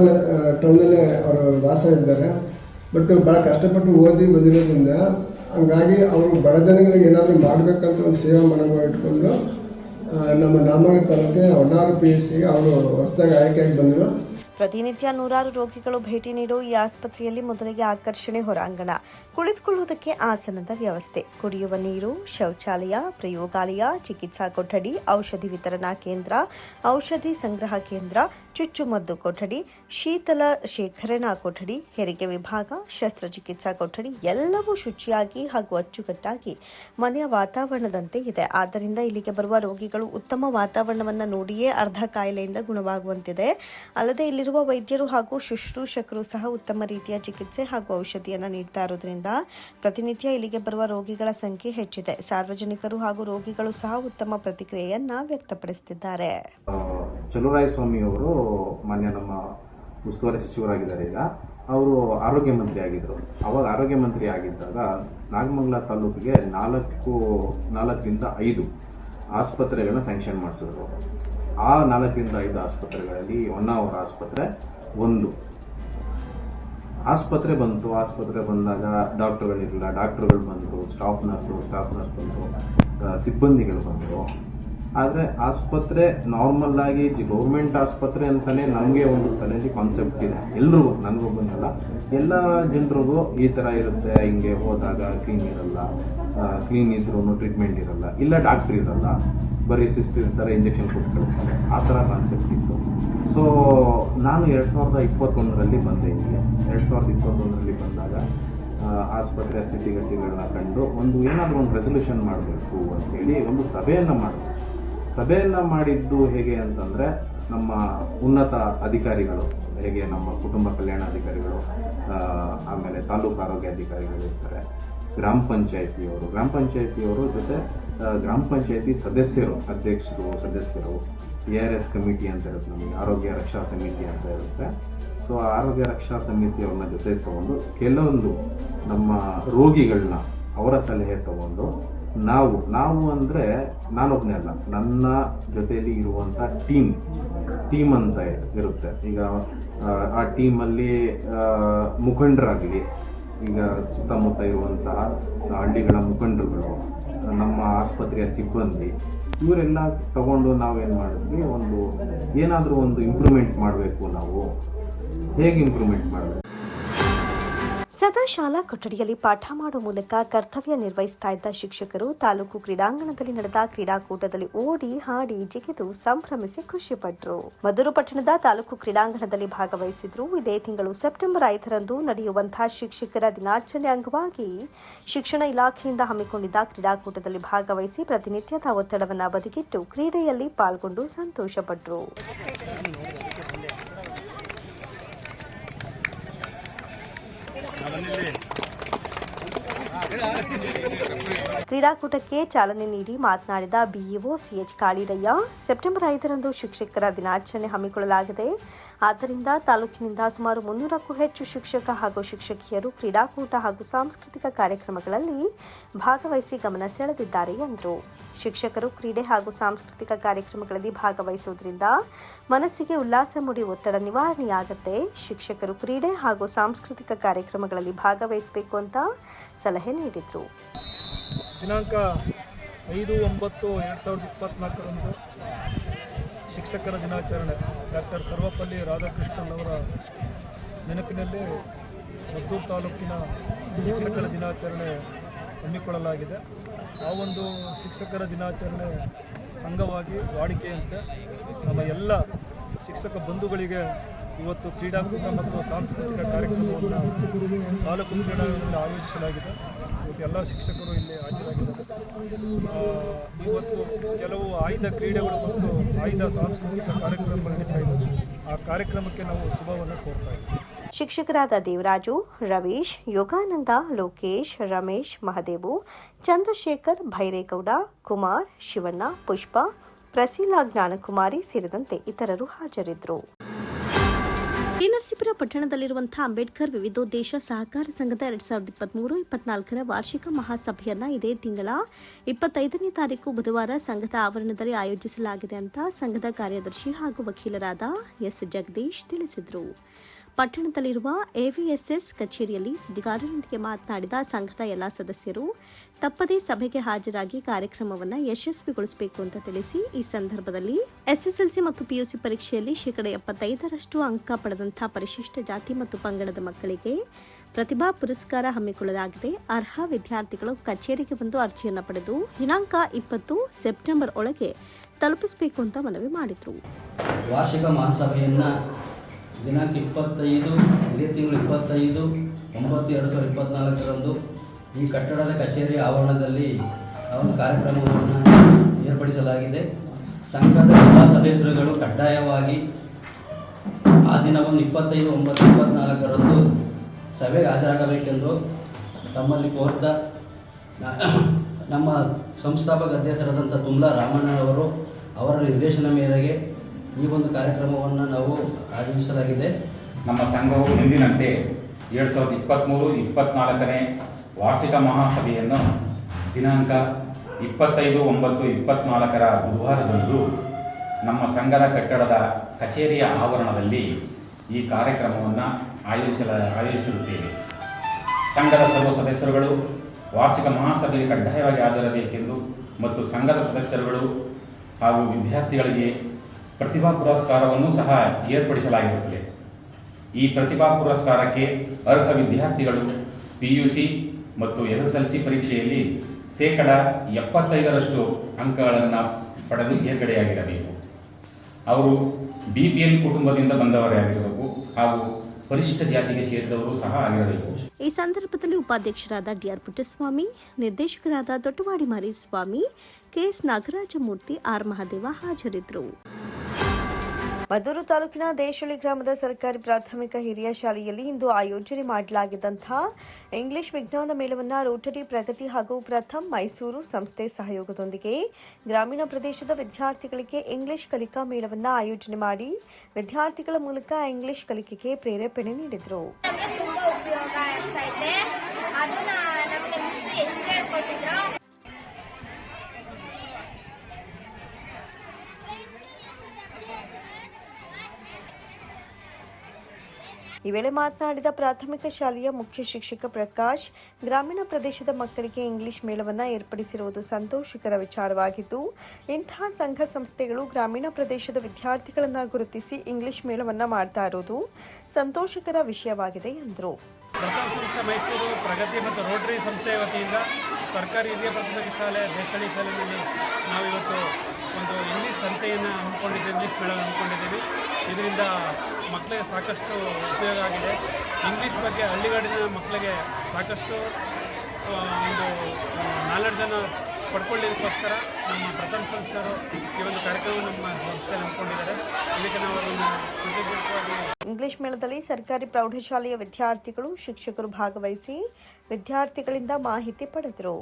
ಟೌನಲ್ಲೇ ಅವರು ವಾಸ ಇದ್ದಾರೆ. ಬಟ್ ಭಾಳ ಕಷ್ಟಪಟ್ಟು ಓದಿ ಬಂದಿರೋದ್ರಿಂದ ಹಂಗಾಗಿ ಅವರು ಬಡ ಜನಗಳಿಗೆ ಏನಾದರೂ ಮಾಡಬೇಕಂತ ಒಂದು ಸೇವಾ ಮನೋಭಾವ ಇಟ್ಕೊಂಡು ನಮ್ಮ ನಾಮನಗರ ತಾಲೂಕಿನ ಹೊನ್ನಾರು ಪಿ ಎಸ್ ಸಿಗೆ ಅವರು ಹೊಸದಾಗಿ ಆಯ್ಕೆಯಾಗಿ ಬಂದರು
ಪ್ರತಿನಿತ್ಯ ನೂರಾರು ರೋಗಿಗಳು ಭೇಟಿ ನೀಡುವ ಈ ಆಸ್ಪತ್ರೆಯಲ್ಲಿ ಮೊದಲಿಗೆ ಆಕರ್ಷಣೆ ಹೊರಾಂಗಣ ಕುಳಿತುಕೊಳ್ಳುವುದಕ್ಕೆ ಆಸನದ ವ್ಯವಸ್ಥೆ. ಕುಡಿಯುವ ನೀರು, ಶೌಚಾಲಯ, ಪ್ರಯೋಗಾಲಯ, ಚಿಕಿತ್ಸಾ ಕೊಠಡಿ, ಔಷಧಿ ವಿತರಣಾ ಕೇಂದ್ರ, ಔಷಧಿ ಸಂಗ್ರಹ ಕೇಂದ್ರ, ಚುಚ್ಚುಮದ್ದು ಕೊಠಡಿ, ಶೀತಲ ಶೇಖರಣಾ ಕೊಠಡಿ, ಹೆರಿಗೆ ವಿಭಾಗ, ಶಸ್ತ್ರಚಿಕಿತ್ಸಾ ಕೊಠಡಿ ಎಲ್ಲವೂ ಶುಚಿಯಾಗಿ ಹಾಗೂ ಅಚ್ಚುಕಟ್ಟಾಗಿ ಮನೆಯ ವಾತಾವರಣದಂತೆ ಇದೆ. ಆದ್ದರಿಂದ ಇಲ್ಲಿಗೆ ಬರುವ ರೋಗಿಗಳು ಉತ್ತಮ ವಾತಾವರಣವನ್ನು ನೋಡಿಯೇ ಅರ್ಧ ಕಾಯಿಲೆಯಿಂದ ಗುಣವಾಗುವಂತಿದೆ. ಅಲ್ಲದೆ ಇಲ್ಲಿರುವ ವೈದ್ಯರು ಹಾಗೂ ಶುಶ್ರೂಷಕರು ಸಹ ಉತ್ತಮ ರೀತಿಯ ಚಿಕಿತ್ಸೆ ಹಾಗೂ ಔಷಧಿಯನ್ನು ನೀಡ್ತಾ ಇರೋದ್ರಿಂದ ಪ್ರತಿನಿತ್ಯ ಇಲ್ಲಿಗೆ ಬರುವ ರೋಗಿಗಳ ಸಂಖ್ಯೆ ಹೆಚ್ಚಿದೆ. ಸಾರ್ವಜನಿಕರು ಹಾಗೂ ರೋಗಿಗಳು ಸಹ ಉತ್ತಮ ಪ್ರತಿಕ್ರಿಯೆಯನ್ನ ವ್ಯಕ್ತಪಡಿಸುತ್ತಿದ್ದಾರೆ.
ಸ್ವಾಮಿ ಅವರು ಮಾನ್ಯ ನಮ್ಮ ಉಸ್ತುವಾರಿ ಸಚಿವರಾಗಿದ್ದಾರೆ ಈಗ. ಅವರು ಆರೋಗ್ಯ ಮಂತ್ರಿ ಆಗಿದ್ದರು ಅವಾಗ ಆರೋಗ್ಯ ಮಂತ್ರಿ ಆಗಿದ್ದಾಗ ನಾಗಮಂಗಲ ತಾಲೂಕಿಗೆ ನಾಲ್ಕು, ನಾಲ್ಕರಿಂದ ಐದು ಆಸ್ಪತ್ರೆಗಳನ್ನ ಸ್ಯಾಂಕ್ಷನ್ ಮಾಡಿಸಿದ್ರು. ಆ ನಾಲ್ಕರಿಂದ ಐದು ಆಸ್ಪತ್ರೆಗಳಲ್ಲಿ ಹೊನ್ನಾವರ ಆಸ್ಪತ್ರೆ ಒಂದು. ಆಸ್ಪತ್ರೆ ಬಂತು, ಆಸ್ಪತ್ರೆ ಬಂದಾಗ ಡಾಕ್ಟರ್ಗಳಿರಲಿಲ್ಲ. ಡಾಕ್ಟರ್ಗಳು ಬಂದರು ಸ್ಟಾಫ್ ನರ್ಸು, ಸ್ಟಾಫ್ ನರ್ಸ್ ಬಂದರು ಸಿಬ್ಬಂದಿಗಳು ಬಂದರು. ಆದರೆ ಆಸ್ಪತ್ರೆ ನಾರ್ಮಲ್ ಆಗಿ ಗೌರ್ಮೆಂಟ್ ಆಸ್ಪತ್ರೆ ಅಂತಲೇ ನಮಗೆ ಒಂದು ತಲೆಯಲ್ಲಿ ಕಾನ್ಸೆಪ್ಟ್ ಇದೆ. ಎಲ್ರಿಗೂ ನನಗೊಬ್ಬನಲ್ಲ ಎಲ್ಲ ಜನರಿಗೂ ಈ ಥರ ಇರುತ್ತೆ. ಹಿಂಗೆ ಹೋದಾಗ ಕ್ಲೀನ್ ಇರಲ್ಲ. ಕ್ಲೀನ್ ಇದ್ರೂ ಟ್ರೀಟ್ಮೆಂಟ್ ಇರಲ್ಲ. ಇಲ್ಲ ಡಾಕ್ಟ್ರ್ ಇರಲ್ಲ. ಬರೀ ಸಿಸ್ಟರ್ ಇರ್ತಾರೆ ಇಂಜೆಕ್ಷನ್ ಕೊಟ್ಟು ಕಳಿಸ್ತಾರೆ ಆ ಥರ ಕಾನ್ಸೆಪ್ಟ್ ಇತ್ತು. ಸೊ ನಾನು ಎರಡು ಸಾವಿರದ ಇಪ್ಪತ್ತೊಂದರಲ್ಲಿ ಬಂದೆ ಇಲ್ಲಿಗೆ ಎರಡು ಸಾವಿರದ ಇಪ್ಪತ್ತೊಂದರಲ್ಲಿ ಬಂದಾಗ ಆಸ್ಪತ್ರೆ ಆಸ್ಪತ್ರೆಯ ಸ್ಥಿತಿಗತಿಗಳನ್ನ ಕಂಡು ಒಂದು ಏನಾದರೂ ಒಂದು ರೆಸೊಲ್ಯೂಷನ್ ಮಾಡಬೇಕು ಅಂತೇಳಿ ಒಂದು ಸಭೆಯನ್ನು ಮಾಡಿದೆ. ಸಭೆಯನ್ನು ಮಾಡಿದ್ದು ಹೇಗೆ ಅಂತಂದರೆ, ನಮ್ಮ ಉನ್ನತ ಅಧಿಕಾರಿಗಳು, ಹೇಗೆ ನಮ್ಮ ಕುಟುಂಬ ಕಲ್ಯಾಣ ಅಧಿಕಾರಿಗಳು ಆಮೇಲೆ ತಾಲೂಕು ಆರೋಗ್ಯ ಅಧಿಕಾರಿಗಳು ಇರ್ತಾರೆ, ಗ್ರಾಮ ಪಂಚಾಯಿತಿಯವರು. ಗ್ರಾಮ ಪಂಚಾಯಿತಿಯವರು ಜೊತೆ ಗ್ರಾಮ ಪಂಚಾಯತಿ ಸದಸ್ಯರು, ಅಧ್ಯಕ್ಷರು, ಸದಸ್ಯರು, ಟಿ ಆರ್ ಎಸ್ ಕಮಿಟಿ ಅಂತ ಇರುತ್ತೆ ನಮಗೆ ಆರೋಗ್ಯ ರಕ್ಷಾ ಸಮಿತಿ ಅಂತ ಇರುತ್ತೆ. ಸೊ ಆರೋಗ್ಯ ರಕ್ಷಾ ಸಮಿತಿಯವ್ರನ್ನ ಜೊತೆ ತಗೊಂಡು ಕೆಲವೊಂದು ನಮ್ಮ ರೋಗಿಗಳನ್ನ ಅವರ ಸಲಹೆ ತಗೊಂಡು ನಾವು ನಾವು ಅಂದರೆ ನಾನೊಬ್ಬನೇ ಅಲ್ಲ, ನನ್ನ ಜೊತೆಯಲ್ಲಿ ಇರುವಂಥ ಟೀಮ್ ಟೀಮ್ ಅಂತ ಇರುತ್ತೆ. ಈಗ, ಆ ಟೀಮಲ್ಲಿ ಮುಖಂಡರಾಗಲಿ, ಈಗ ಸುತ್ತಮುತ್ತ ಇರುವಂತಹ ಹಳ್ಳಿಗಳ ಮುಖಂಡರುಗಳು ನಮ್ಮ ಆಸ್ಪತ್ರೆಯ ಸಿಬ್ಬಂದಿ, ಇವರೆಲ್ಲ ತಗೊಂಡು ನಾವೇನು ಮಾಡಿದ್ವಿ, ಒಂದು ಏನಾದರೂ ಒಂದು ಇಂಪ್ರೂವ್ಮೆಂಟ್ ಮಾಡಬೇಕು ನಾವು. ಹೇಗೆ ಇಂಪ್ರೂವ್ಮೆಂಟ್ ಮಾಡಬೇಕು?
ಸದಾ ಶಾಲಾ ಕೊಠಡಿಯಲ್ಲಿ ಪಾಠ ಮಾಡುವ ಮೂಲಕ ಕರ್ತವ್ಯ ನಿರ್ವಹಿಸ್ತಾ ಇದ್ದ ಶಿಕ್ಷಕರು ತಾಲೂಕು ಕ್ರೀಡಾಂಗಣದಲ್ಲಿ ನಡೆದ ಕ್ರೀಡಾಕೂಟದಲ್ಲಿ ಓಡಿ, ಹಾಡಿ, ಜಿಗಿದು ಸಂಭ್ರಮಿಸಿ ಖುಷಿಪಟ್ಟರು ಮಧುರು ಪಟ್ಟಣದ ತಾಲೂಕು ಕ್ರೀಡಾಂಗಣದಲ್ಲಿ ಭಾಗವಹಿಸಿದ್ರು. ಇದೇ ತಿಂಗಳು ಸೆಪ್ಟೆಂಬರ್ ಐದರಂದು ನಡೆಯುವಂತಹ ಶಿಕ್ಷಕರ ದಿನಾಚರಣೆ ಅಂಗವಾಗಿ ಶಿಕ್ಷಣ ಇಲಾಖೆಯಿಂದ ಹಮ್ಮಿಕೊಂಡಿದ್ದ ಕ್ರೀಡಾಕೂಟದಲ್ಲಿ ಭಾಗವಹಿಸಿ ಪ್ರತಿನಿತ್ಯದ ಒತ್ತಡವನ್ನು ಬದಿಗಿಟ್ಟು ಕ್ರೀಡೆಯಲ್ಲಿ ಪಾಲ್ಗೊಂಡು ಸಂತೋಷಪಟ್ಟರು ಕ್ರೀಡಾಕೂಟಕ್ಕೆ ಚಾಲನೆ ನೀಡಿ ಮಾತನಾಡಿದ ಬಿಇಒ ಸಿಎಚ್ ಕಾಳಿರಯ್ಯ, ಸೆಪ್ಟೆಂಬರ್ ಐದರಂದು ಶಿಕ್ಷಕರ ದಿನಾಚರಣೆ ಹಮ್ಮಿಕೊಳ್ಳಲಾಗಿದೆ. ಆದ್ದರಿಂದ ತಾಲೂಕಿನಿಂದ ಸುಮಾರು ಮುನ್ನೂರಕ್ಕೂ ಹೆಚ್ಚು ಶಿಕ್ಷಕ ಹಾಗೂ ಶಿಕ್ಷಕಿಯರು ಕ್ರೀಡಾಕೂಟ ಹಾಗೂ ಸಾಂಸ್ಕೃತಿಕ ಕಾರ್ಯಕ್ರಮಗಳಲ್ಲಿ ಭಾಗವಹಿಸಿ ಗಮನ ಸೆಳೆದಿದ್ದಾರೆ ಎಂದರು. ಶಿಕ್ಷಕರು ಕ್ರೀಡೆ ಹಾಗೂ ಸಾಂಸ್ಕೃತಿಕ ಕಾರ್ಯಕ್ರಮಗಳಲ್ಲಿ ಭಾಗವಹಿಸುವುದರಿಂದ ಮನಸ್ಸಿಗೆ ಉಲ್ಲಾಸ ಮೂಡಿ ಒತ್ತಡ ನಿವಾರಣೆಯಾಗುತ್ತೆ. ಶಿಕ್ಷಕರು ಕ್ರೀಡೆ ಹಾಗೂ ಸಾಂಸ್ಕೃತಿಕ ಕಾರ್ಯಕ್ರಮಗಳಲ್ಲಿ ಭಾಗವಹಿಸಬೇಕು ಅಂತ ಸಲಹೆ ನೀಡಿದ್ರು.
ದಿನಾಂಕ ಐದು ಒಂಬತ್ತು ಎರಡು ಸಾವಿರದ ಇಪ್ಪತ್ನಾಲ್ಕರಂದು ಶಿಕ್ಷಕರ ದಿನಾಚರಣೆ. ಡಾಕ್ಟರ್ ಸರ್ವಪಲ್ಲಿ ರಾಧಾಕೃಷ್ಣನ್ ಅವರ ನೆನಪಿನಲ್ಲಿ ಮದ್ದೂರು ತಾಲೂಕಿನ ಶಿಕ್ಷಕರ ದಿನಾಚರಣೆ ಹಮ್ಮಿಕೊಳ್ಳಲಾಗಿದೆ. ಆ ಒಂದು ಶಿಕ್ಷಕರ ದಿನಾಚರಣೆ ಅಂಗವಾಗಿ ವಾಡಿಕೆಯಂತೆ ನಮ್ಮ ಎಲ್ಲ ಶಿಕ್ಷಕ ಬಂಧುಗಳಿಗೆ ಇವತ್ತು ಕ್ರೀಡಾಕೂಟ ಮತ್ತು ಸಾಂಸ್ಕೃತಿಕ ಕಾರ್ಯಕ್ರಮವನ್ನು ತಾಲೂಕು ಕ್ರೀಡಾಂಗಣದಲ್ಲಿ ಆಯೋಜಿಸಲಾಗಿದೆ. ಇವತ್ತು ಎಲ್ಲ ಶಿಕ್ಷಕರು ಇಲ್ಲಿ ಹಾಜರಾಗಿದ್ದಾರೆ. ಇವತ್ತು ಕೆಲವು ಆಯ್ದ ಕ್ರೀಡೆಗಳು ಮತ್ತು ಆಯ್ದ ಸಾಂಸ್ಕೃತಿಕ ಕಾರ್ಯಕ್ರಮ ನಡೀತಾ ಆ ಕಾರ್ಯಕ್ರಮಕ್ಕೆ ನಾವು ಶುಭವನ್ನು ಕೋರ್ತಾ ಇದ್ದೀವಿ.
ಶಿಕ್ಷಕರಾದ ದೇವರಾಜು ರವೀಶ್ ಯೋಗಾನಂದ ಲೋಕೇಶ್ ರಮೇಶ್ ಮಹದೇವು ಚಂದ್ರಶೇಖರ್ ಭೈರೇಗೌಡ ಕುಮಾರ್ ಶಿವಣ್ಣ ಪುಷ್ಪ ಪ್ರಸೀಲಾ ಜ್ಞಾನಕುಮಾರಿ ಸೇರಿದಂತೆ ಇತರರು ಹಾಜರಿದ್ದರು. ನರಸೀಪುರ ಪಟ್ಟಣದಲ್ಲಿರುವಂತಹ ಅಂಬೇಡ್ಕರ್ ವಿವಿಧೋದ್ದೇಶ ಸಹಕಾರ ಸಂಘದ ಎರಡ್ ಸಾವಿರದ ಇಪ್ಪತ್ಮೂರು, ಇಪ್ಪತ್ನಾಲ್ಕರ ವಾರ್ಷಿಕ ಮಹಾಸಭೆಯನ್ನ ಇದೇ ತಿಂಗಳ ಇಪ್ಪತ್ತೈದನೇ ತಾರೀಕು ಬುಧವಾರ ಸಂಘದ ಆವರಣದಲ್ಲಿ ಆಯೋಜಿಸಲಾಗಿದೆ ಅಂತ ಸಂಘದ ಕಾರ್ಯದರ್ಶಿ ಹಾಗೂ ವಕೀಲರಾದ ಎಸ್ ಜಗದೀಶ್ ತಿಳಿಸಿದರು. ಪಟ್ಟಣದಲ್ಲಿರುವ ಎವಿಎಸ್ಎಸ್ ಕಚೇರಿಯಲ್ಲಿ ಸುದ್ದಿಗಾರರೊಂದಿಗೆ ಮಾತನಾಡಿದ ಸಂಘದ ಎಲ್ಲ ಸದಸ್ಯರು, ತಪ್ಪದೇ ಸಭೆಗೆ ಹಾಜರಾಗಿ ಕಾರ್ಯಕ್ರಮವನ್ನು ಯಶಸ್ವಿಗೊಳಿಸಬೇಕು ಅಂತ ತಿಳಿಸಿ, ಈ ಸಂದರ್ಭದಲ್ಲಿ ಎಸ್ಎಸ್ಎಲ್ಸಿ ಮತ್ತು ಪಿಯುಸಿ ಪರೀಕ್ಷೆಯಲ್ಲಿ ಶೇಕಡ ಎಪ್ಪತ್ತೈದರಷ್ಟು ಅಂಕ ಪಡೆದಂತಹ ಪರಿಶಿಷ್ಟ ಜಾತಿ ಮತ್ತು ಪಂಗಡದ ಮಕ್ಕಳಿಗೆ ಪ್ರತಿಭಾ ಪುರಸ್ಕಾರ ಹಮ್ಮಿಕೊಳ್ಳಲಾಗಿದೆ. ಅರ್ಹ ವಿದ್ಯಾರ್ಥಿಗಳು ಕಚೇರಿಗೆ ಬಂದು ಅರ್ಜಿಯನ್ನು ಪಡೆದು ದಿನಾಂಕ ಇಪ್ಪತ್ತು ಸೆಪ್ಟೆಂಬರ್ ಒಳಗೆ ತಲುಪಿಸಬೇಕು ಅಂತ ಮನವಿ ಮಾಡಿದರು.
ವಾರ್ಷಿಕ ಮಹಾಸಭೆಯನ್ನು ದಿನಾಂಕ ಇಪ್ಪತ್ತೈದು, ಇದೇ ತಿಂಗಳು ಇಪ್ಪತ್ತೈದು, ಒಂಬತ್ತು ಎರಡು ಸಾವಿರದ ಇಪ್ಪತ್ತ್ನಾಲ್ಕರಂದು ಈ ಕಟ್ಟಡದ ಕಚೇರಿ ಆವರಣದಲ್ಲಿ ಒಂದು ಕಾರ್ಯಕ್ರಮವನ್ನು ಏರ್ಪಡಿಸಲಾಗಿದೆ. ಸಂಘದ ಎಲ್ಲ ಸದಸ್ಯರುಗಳು ಕಡ್ಡಾಯವಾಗಿ ಆ ದಿನವನ್ನು ಇಪ್ಪತ್ತೈದು, ಒಂಬತ್ತು ಇಪ್ಪತ್ತ್ನಾಲ್ಕರಂದು ಸಭೆಗೆ ಹಾಜರಾಗಬೇಕೆಂದು ತಮ್ಮಲ್ಲಿ ಕೋರ್ತಾ ನಮ್ಮ ಸಂಸ್ಥಾಪಕ ಅಧ್ಯಕ್ಷರಾದಂಥ ತುಮ್ಲಾ ರಾಮಣ್ಣನವರು ಅವರ ನಿರ್ದೇಶನ ಮೇರೆಗೆ ಈ ಒಂದು ಕಾರ್ಯಕ್ರಮವನ್ನು ನಾವು ಆಯೋಜಿಸಲಾಗಿದೆ.
ನಮ್ಮ ಸಂಘವು ಎಂದಿನಂತೆ ಎರಡು ಸಾವಿರದ ಇಪ್ಪತ್ತ್ಮೂರು ಇಪ್ಪತ್ತ್ನಾಲ್ಕನೇ ವಾರ್ಷಿಕ ಮಹಾಸಭೆಯನ್ನು ದಿನಾಂಕ ಇಪ್ಪತ್ತೈದು, ಒಂಬತ್ತು ಇಪ್ಪತ್ತ್ನಾಲ್ಕರ ಬುಧವಾರದಂದು ನಮ್ಮ ಸಂಘದ ಕಟ್ಟಡದ ಕಚೇರಿಯ ಆವರಣದಲ್ಲಿ ಈ ಕಾರ್ಯಕ್ರಮವನ್ನು ಆಯೋಜಿಸಲ, ಆಯೋಜಿಸಿರುತ್ತೇವೆ. ಸಂಘದ ಸರ್ವ ಸದಸ್ಯರುಗಳು ವಾರ್ಷಿಕ ಮಹಾಸಭೆಗೆ ಕಡ್ಡಾಯವಾಗಿ ಹಾಜರಬೇಕೆಂದು ಮತ್ತು ಸಂಘದ ಸದಸ್ಯರುಗಳು ಹಾಗೂ ವಿದ್ಯಾರ್ಥಿಗಳಿಗೆ ಪ್ರತಿಭಾ ಪುರಸ್ಕಾರವನ್ನು ಸಹ ಏರ್ಪಡಿಸಲಾಗಿರುತ್ತದೆ. ಈ ಪ್ರತಿಭಾ ಪುರಸ್ಕಾರಕ್ಕೆ ಅರ್ಹ ವಿದ್ಯಾರ್ಥಿಗಳು ಪಿ ಯು ಸಿ ಮತ್ತು ಎಸ್ ಎಸ್ ಎಲ್ ಸಿ ಪರೀಕ್ಷೆಯಲ್ಲಿ ಶೇಕಡ ಎಪ್ಪತ್ತೈದರಷ್ಟು ಅಂಕಗಳನ್ನು ಪಡೆದು ತೇರ್ಗಡೆಯಾಗಿರಬೇಕು ಅವರು ಬಿ ಪಿ ಎಲ್ ಕುಟುಂಬದಿಂದ ಬಂದವರೇ ಆಗಿರಬೇಕು ಹಾಗೂ ಪರಿಶಿಷ್ಟ ಜಾತಿಗೆ ಸೇರಿದವರು ಸಹ ಆಗಿರಬೇಕು.
ಈ ಸಂದರ್ಭದಲ್ಲಿ ಉಪಾಧ್ಯಕ್ಷರಾದ ಡಿಆರ್ ಪುಟ್ಟಸ್ವಾಮಿ, ನಿರ್ದೇಶಕರಾದ ದೊಡ್ಡವಾಡಿ ಮಾರಿಸ್ವಾಮಿ ಕೆಎಸ್ ನಾಗರಾಜಮೂರ್ತಿ, ಆರ್ ಮಹಾದೇವ ಹಾಜರಿದ್ದರು. ಮದ್ದೂರು ತಾಲೂಕಿನ ದೇಶಳ್ಳಿ ಗ್ರಾಮದ ಸರ್ಕಾರಿ ಪ್ರಾಥಮಿಕ ಹಿರಿಯ ಶಾಲೆಯಲ್ಲಿ ಇಂದು ಆಯೋಜನೆ ಮಾಡಲಾಗಿದ್ದಂತಹ ಇಂಗ್ಲಿಷ್ ವಿಜ್ಞಾನ ಮೇಳವನ್ನು ರೋಟರಿ ಪ್ರಗತಿ ಹಾಗೂ ಪ್ರಥಮ್ ಮೈಸೂರು ಸಂಸ್ಥೆ ಸಹಯೋಗದೊಂದಿಗೆ ಗ್ರಾಮೀಣ ಪ್ರದೇಶದ ವಿದ್ಯಾರ್ಥಿಗಳಿಗೆ ಇಂಗ್ಲಿಷ್ ಕಲಿಕಾ ಮೇಳವನ್ನು ಆಯೋಜನೆ ಮಾಡಿ ವಿದ್ಯಾರ್ಥಿಗಳ ಮೂಲಕ ಇಂಗ್ಲಿಷ್ ಕಲಿಕೆಗೆ ಪ್ರೇರೇಪಣೆ ನೀಡಿದರು. ಈ ವೇಳೆ ಮಾತನಾಡಿದ ಪ್ರಾಥಮಿಕ ಶಾಲೆಯ ಮುಖ್ಯ ಶಿಕ್ಷಕ ಪ್ರಕಾಶ್, ಗ್ರಾಮೀಣ ಪ್ರದೇಶದ ಮಕ್ಕಳಿಗೆ ಇಂಗ್ಲಿಷ್ ಮೇಳವನ್ನು ಏರ್ಪಡಿಸಿರುವುದು ಸಂತೋಷಕರ ವಿಚಾರವಾಗಿದ್ದು ಇಂತಹ ಸಂಘ ಸಂಸ್ಥೆಗಳು ಗ್ರಾಮೀಣ ಪ್ರದೇಶದ ವಿದ್ಯಾರ್ಥಿಗಳನ್ನು ಗುರುತಿಸಿ ಇಂಗ್ಲಿಷ್ ಮೇಳವನ್ನು ಮಾಡ್ತಾ ಇರುವುದು ಸಂತೋಷಕರ ವಿಷಯವಾಗಿದೆ ಎಂದರು.
ಮೈಸೂರು, ಪ್ರಗತಿ ಮತ್ತು ರೋಟರಿ ಸಂಸ್ಥೆಯ ವತಿಯಿಂದ ಸರ್ಕಾರಿ ಹಿರಿಯ ಪ್ರಾಥಮಿಕ ಶಾಲೆ ದೇಶಳಿ ಶಾಲೆಯಲ್ಲಿ ನಾವಿವತ್ತು ಒಂದು ಇಂಗ್ಲೀಷ್ ಸಂತೆಯನ್ನು ಹಮ್ಮಿಕೊಂಡಿದ್ದೀವಿ ಇಂಗ್ಲೀಷ್ ಮೇಳ ಹಮ್ಮಿಕೊಂಡಿದ್ದೀವಿ. ಇದರಿಂದ ಮಕ್ಕಳಿಗೆ ಸಾಕಷ್ಟು ಉಪಯೋಗ ಆಗಿದೆ. ಇಂಗ್ಲೀಷ್ ಬಗ್ಗೆ ಹಳ್ಳಿಗಾಡಿನ ಮಕ್ಕಳಿಗೆ ಸಾಕಷ್ಟು ಒಂದು ನಾಲೆಡ್ಜನ್ನು ಪಡ್ಕೊಳ್ಳೋದಕ್ಕೋಸ್ಕರ ನಮ್ಮ ಪ್ರಥಮ ಸಂಸ್ಥೆಯವರು ಈ ಒಂದು ಕಾರ್ಯಕ್ರಮ ನಮ್ಮ ಸಂಸ್ಥೆಯಲ್ಲಿ ಹಮ್ಮಿಕೊಂಡಿದ್ದಾರೆ. ಇದಕ್ಕೆ ನಾವು ಕೃತಜ್ಞವಾಗಿ
ಇಂಗ್ಲಿಷ್ ಮೇಳದಲ್ಲಿ ಸರ್ಕಾರಿ ಪ್ರೌಢಶಾಲೆಯ ವಿದ್ಯಾರ್ಥಿಗಳು, ಶಿಕ್ಷಕರು ಭಾಗವಹಿಸಿ ವಿದ್ಯಾರ್ಥಿಗಳಿಂದ ಮಾಹಿತಿ ಪಡೆದರು.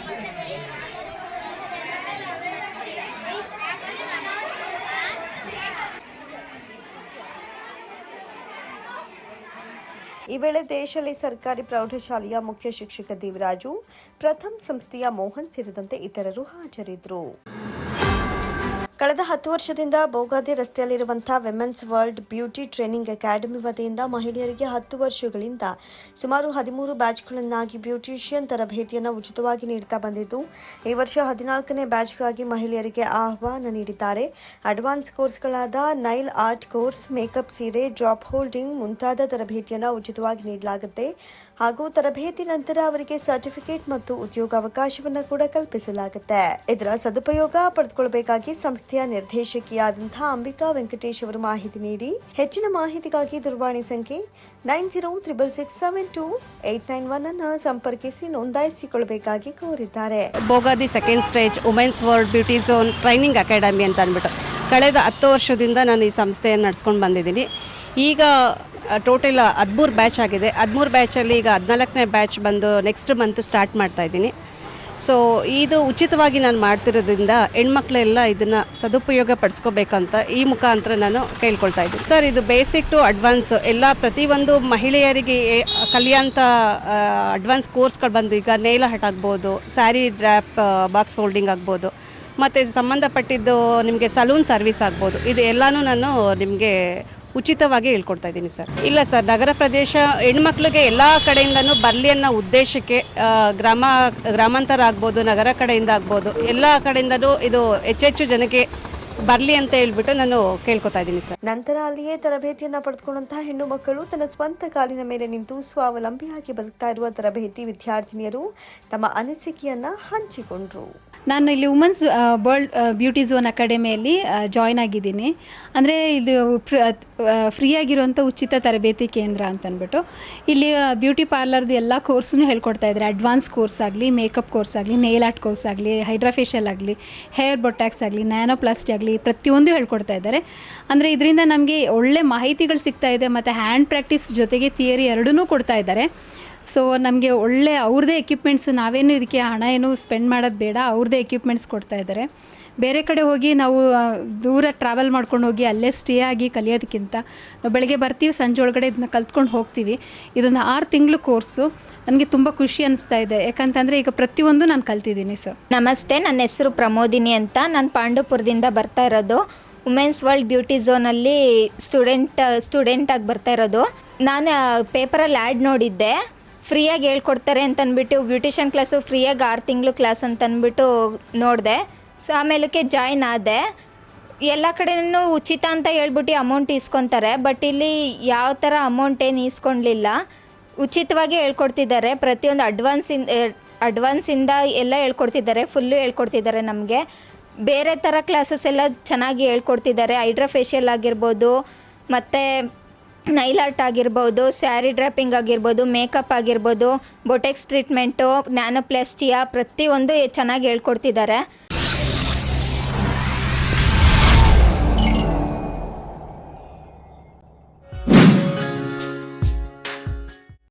ಈ ವೇಳೆ ದೇಶಲಿ ಸರ್ಕಾರಿ ಪ್ರೌಢಶಾಲೆಯ ಮುಖ್ಯ ಶಿಕ್ಷಕ ದೇವರಾಜು ಪ್ರಥಮ್ ಸಂಸ್ಥೆಯ ಮೋಹನ್ ಸೇರಿದಂತೆ ಇತರರು ಹಾಜರಿದ್ದರು. ಕಳೆದ ಹತ್ತು ವರ್ಷದಿಂದ Bogadi ರಸ್ತೆಯಲ್ಲಿರುವಂತಹ women's world beauty training academy ವತಿಯಿಂದ ಮಹಿಳೆಯರಿಗೆ ಹತ್ತು ವರ್ಷಗಳಿಂದ ಸುಮಾರು ಹದಿಮೂರು ಬ್ಯಾಚ್ಗಳನ್ನಾಗಿ ಬ್ಯೂಟಿಷಿಯನ್ ತರಬೇತಿಯನ್ನು ಉಚಿತವಾಗಿ ನೀಡುತ್ತಾ ಬಂದಿದ್ದು, ಈ ವರ್ಷ ಹದಿನಾಲ್ಕನೇ ಬ್ಯಾಚ್ಗಾಗಿ ಮಹಿಳೆಯರಿಗೆ ಆಹ್ವಾನ ನೀಡಿದ್ದಾರೆ. ಅಡ್ವಾನ್ಸ್ ಕೋರ್ಸ್ಗಳಾದ ನೈಲ್ ಆರ್ಟ್ ಕೋರ್ಸ್ ಮೇಕಪ್ ಸೀರೆ ಡ್ರಾಪ್ ಹೋಲ್ಡಿಂಗ್ ಮುಂತಾದ ತರಬೇತಿಯನ್ನು ಉಚಿತವಾಗಿ ನೀಡಲಾಗುತ್ತೆ. ಹಾಗೂ ತರಬೇತಿ ನಂತರ ಅವರಿಗೆ ಸರ್ಟಿಫಿಕೇಟ್ ಮತ್ತು ಉದ್ಯೋಗಾವಕಾಶವನ್ನು ಕೂಡ ಕಲ್ಪಿಸಲಾಗುತ್ತೆ. ಇದರ ಸದುಪಯೋಗ ಪಡೆದುಕೊಳ್ಳಬೇಕಾಗಿ ಸಂಸ್ಥೆಯ ನಿರ್ದೇಶಕಿಯಾದಂತಹ ಅಂಬಿಕಾ ವೆಂಕಟೇಶ್ ಅವರು ಮಾಹಿತಿ ನೀಡಿ. ಹೆಚ್ಚಿನ ಮಾಹಿತಿಗಾಗಿ ದೂರವಾಣಿ ಸಂಖ್ಯೆ nine zero triple six seven two eight nine one ಅನ್ನು ಸಂಪರ್ಕಿಸಿ ನೋಂದಾಯಿಸಿಕೊಳ್ಳಬೇಕಾಗಿ ಕೋರಿದ್ದಾರೆ.
Bogadi second stage women's world beauty zone training academy ಅಂತ ಅಂದ್ಬಿಟ್ಟು ಕಳೆದ ಹತ್ತು ವರ್ಷದಿಂದ ನಾನು ಈ ಸಂಸ್ಥೆಯನ್ನು ನಡೆಸ್ಕೊಂಡು ಬಂದಿದ್ದೀನಿ. ಈಗ ಟೋಟಲ್ ಹದಿಮೂರು ಬ್ಯಾಚ್ ಆಗಿದೆ. ಹದಿಮೂರು ಬ್ಯಾಚಲ್ಲಿ ಈಗ ಹದಿನಾಲ್ಕನೇ ಬ್ಯಾಚ್ ಬಂದು ನೆಕ್ಸ್ಟ್ ಮಂತ್ ಸ್ಟಾರ್ಟ್ ಮಾಡ್ತಾ ಇದ್ದೀನಿ. ಸೊ ಇದು ಉಚಿತವಾಗಿ ನಾನು ಮಾಡ್ತಿರೋದ್ರಿಂದ ಹೆಣ್ಮಕ್ಳೆಲ್ಲ ಇದನ್ನು ಸದುಪಯೋಗ ಪಡಿಸ್ಕೋಬೇಕಂತ ಈ ಮುಖಾಂತರ ನಾನು ಕೇಳ್ಕೊಳ್ತಾ ಇದ್ದೀನಿ. ಸರ್ ಇದು ಬೇಸಿಕ್ ಟು ಅಡ್ವಾನ್ಸ್ ಎಲ್ಲ ಪ್ರತಿಯೊಂದು ಮಹಿಳೆಯರಿಗೆ ಕಲಿಯೋಂಥ ಅಡ್ವಾನ್ಸ್ ಕೋರ್ಸ್ಗಳು ಬಂದು ಈಗ ನೇಲ ಹಟ್ ಆಗ್ಬೋದು ಸ್ಯಾರಿ ಡ್ರ್ಯಾಪ್ ಬಾಕ್ಸ್ ಫೋಲ್ಡಿಂಗ್ ಆಗ್ಬೋದು, ಮತ್ತು ಸಂಬಂಧಪಟ್ಟಿದ್ದು ನಿಮಗೆ ಸಲೂನ್ ಸರ್ವಿಸ್ ಆಗ್ಬೋದು, ಇದು ಎಲ್ಲನೂ ನಾನು ನಿಮಗೆ ಉಚಿತವಾಗಿ ಹೇಳ್ಕೊಡ್ತಾ ಇದ್ದೀನಿ ಸರ್. ಇಲ್ಲ ಸರ್, ನಗರ ಪ್ರದೇಶ ಹೆಣ್ಮಕ್ಳಿಗೆ ಎಲ್ಲ ಕಡೆಯಿಂದನೂ ಬರಲಿ ಅನ್ನೋ ಉದ್ದೇಶಕ್ಕೆ ಗ್ರಾಮ, ಗ್ರಾಮಾಂತರ ಆಗ್ಬೋದು, ನಗರ ಕಡೆಯಿಂದ ಆಗ್ಬೋದು, ಎಲ್ಲ ಕಡೆಯಿಂದನೂ ಇದು ಹೆಚ್ಚೆಚ್ಚು ಜನಕ್ಕೆ ಬರಲಿ ಅಂತ ಹೇಳ್ಬಿಟ್ಟು ನಾನು ಕೇಳ್ಕೊತಾ ಇದ್ದೀನಿ ಸರ್.
ನಂತರ ಅಲ್ಲಿಯೇ ತರಬೇತಿಯನ್ನ ಪಡೆದುಕೊಂಡಂತಹ ಹೆಣ್ಣು ಮಕ್ಕಳು ತನ್ನ ಸ್ವಂತ ಕಾಲಿನ ಮೇಲೆ ನಿಂತು ಸ್ವಾವಲಂಬಿಯಾಗಿ ಬದುಕ್ತಾ ಇರುವ ತರಬೇತಿ ವಿದ್ಯಾರ್ಥಿನಿಯರು ತಮ್ಮ ಅನಿಸಿಕೆಯನ್ನ ಹಂಚಿಕೊಂಡ್ರು.
ನಾನು ಇಲ್ಲಿ ವುಮೆನ್ಸ್ ವರ್ಲ್ಡ್ ಬ್ಯೂಟಿ ಝೋನ್ ಅಕಾಡೆಮಿಯಲ್ಲಿ ಜಾಯ್ನ್ ಆಗಿದ್ದೀನಿ. ಅಂದರೆ ಇದು ಫ್ರೀ ಆಗಿರುವಂಥ ಉಚಿತ ತರಬೇತಿ ಕೇಂದ್ರ ಅಂತಂದ್ಬಿಟ್ಟು ಇಲ್ಲಿ ಬ್ಯೂಟಿ ಪಾರ್ಲರ್ದು ಎಲ್ಲ ಕೋರ್ಸ್ನು ಹೇಳ್ಕೊಡ್ತಾ ಇದ್ದಾರೆ. ಅಡ್ವಾನ್ಸ್ ಕೋರ್ಸ್ ಆಗಲಿ, ಮೇಕಪ್ ಕೋರ್ಸ್ ಆಗಲಿ ನೇಲ್ ಆರ್ಟ್ ಕೋರ್ಸ್ ಆಗಲಿ ಹೈಡ್ರಾಫೇಶಿಯಲ್ ಆಗಲಿ, ಹೇರ್ ಬೊಟ್ಯಾಕ್ಸ್ ಆಗಲಿ, ನ್ಯಾನೋಪ್ಲಾಸ್ಟಿ ಆಗಲಿ, ಪ್ರತಿಯೊಂದು ಹೇಳ್ಕೊಡ್ತಾ ಇದ್ದಾರೆ. ಅಂದರೆ ಇದರಿಂದ ನಮಗೆ ಒಳ್ಳೆ ಮಾಹಿತಿಗಳು ಸಿಗ್ತಾ ಇದೆ, ಮತ್ತು ಹ್ಯಾಂಡ್ ಪ್ರಾಕ್ಟೀಸ್ ಜೊತೆಗೆ ಥಿಯರಿ ಎರಡೂ ಕೊಡ್ತಾ ಇದ್ದಾರೆ. ಸೊ ನಮಗೆ ಒಳ್ಳೆ ಅವ್ರದ್ದೇ ಎಕ್ವಿಪ್ಮೆಂಟ್ಸ್ ನಾವೇನು ಇದಕ್ಕೆ ಹಣ ಏನು ಸ್ಪೆಂಡ್ ಮಾಡೋದು ಬೇಡ ಅವ್ರದ್ದೇ ಎಕ್ವಿಪ್ಮೆಂಟ್ಸ್ ಕೊಡ್ತಾ ಇದ್ದಾರೆ ಬೇರೆ ಕಡೆ ಹೋಗಿ ನಾವು ದೂರ ಟ್ರಾವೆಲ್ ಮಾಡ್ಕೊಂಡು ಹೋಗಿ ಅಲ್ಲೇ ಸ್ಟೇ ಆಗಿ ಕಲಿಯೋದಕ್ಕಿಂತ ನಾವು ಬೆಳಗ್ಗೆ ಬರ್ತೀವಿ, ಸಂಜೆ ಒಳಗಡೆ ಇದನ್ನ ಕಲ್ತ್ಕೊಂಡು ಹೋಗ್ತೀವಿ. ಇದೊಂದು ಆರು ತಿಂಗಳು ಕೋರ್ಸು ನನಗೆ ತುಂಬ ಖುಷಿ ಅನಿಸ್ತಾ ಇದೆ. ಯಾಕಂತಂದರೆ ಈಗ ಪ್ರತಿಯೊಂದು ನಾನು ಕಲ್ತಿದ್ದೀನಿ ಸರ್
ನಮಸ್ತೆ, ನನ್ನ ಹೆಸರು ಪ್ರಮೋದಿನಿ ಅಂತ. ನಾನು ಪಾಂಡವಪುರದಿಂದ ಬರ್ತಾ ಇರೋದು. ವುಮೆನ್ಸ್ ವರ್ಲ್ಡ್ ಬ್ಯೂಟಿ ಝೋನಲ್ಲಿ ಸ್ಟೂಡೆಂಟ್ ಸ್ಟೂಡೆಂಟಾಗಿ ಬರ್ತಾ ಇರೋದು. ನಾನು ಪೇಪರಲ್ಲಿ ಆ್ಯಡ್ ನೋಡಿದ್ದೆ. ಫ್ರೀಯಾಗಿ ಹೇಳ್ಕೊಡ್ತಾರೆ ಅಂತನ್ಬಿಟ್ಟು ಅಂದ್ಬಿಟ್ಟು ಬ್ಯೂಟಿಷಿಯನ್ ಕ್ಲಾಸು ಫ್ರೀಯಾಗಿ ಆರು ತಿಂಗಳು ಕ್ಲಾಸ್ ಅಂತ ಅಂದ್ಬಿಟ್ಟು ನೋಡಿದೆ. ಸೊ ಆಮೇಲಕ್ಕೆ ಜಾಯ್ನ್ ಆದೆ. ಎಲ್ಲ ಕಡೆನೂ ಉಚಿತ ಅಂತ ಹೇಳ್ಬಿಟ್ಟು ಅಮೌಂಟ್ ಇಸ್ಕೊತಾರೆ ಬಟ್ ಇಲ್ಲಿ ಯಾವ ಥರ ಅಮೌಂಟ್ ಏನು ಇಸ್ಕೊಳ್ಲಿಲ್ಲ ಉಚಿತವಾಗಿ ಹೇಳ್ಕೊಡ್ತಿದ್ದಾರೆ. ಪ್ರತಿಯೊಂದು ಅಡ್ವಾನ್ಸಿಂದ ಅಡ್ವಾನ್ಸಿಂದ ಎಲ್ಲ ಹೇಳ್ಕೊಡ್ತಿದ್ದಾರೆ. ಫುಲ್ಲು ಹೇಳ್ಕೊಡ್ತಿದ್ದಾರೆ ನಮಗೆ. ಬೇರೆ ಥರ ಕ್ಲಾಸಸ್ ಎಲ್ಲ ಚೆನ್ನಾಗಿ ಹೇಳ್ಕೊಡ್ತಿದ್ದಾರೆ. ಹೈಡ್ರಾ ಫೇಶಿಯಲ್ ಆಗಿರ್ಬೋದು, ಮತ್ತು ನೈಲ್ ಆರ್ಟ್ ಆಗಿರ್ಬೋದು ಸ್ಯಾರಿ ಡ್ರಾಪಿಂಗ್ ಆಗಿರ್ಬೋದು ಮೇಕಪ್ ಆಗಿರ್ಬೋದು ಬೊಟೆಕ್ಸ್ ಟ್ರೀಟ್ಮೆಂಟು ನ್ಯಾನೋಪ್ಲಾಸ್ಟಿಯಾ ಪ್ರತಿಯೊಂದು ಚೆನ್ನಾಗಿ ಹೇಳ್ಕೊಡ್ತಿದ್ದಾರೆ.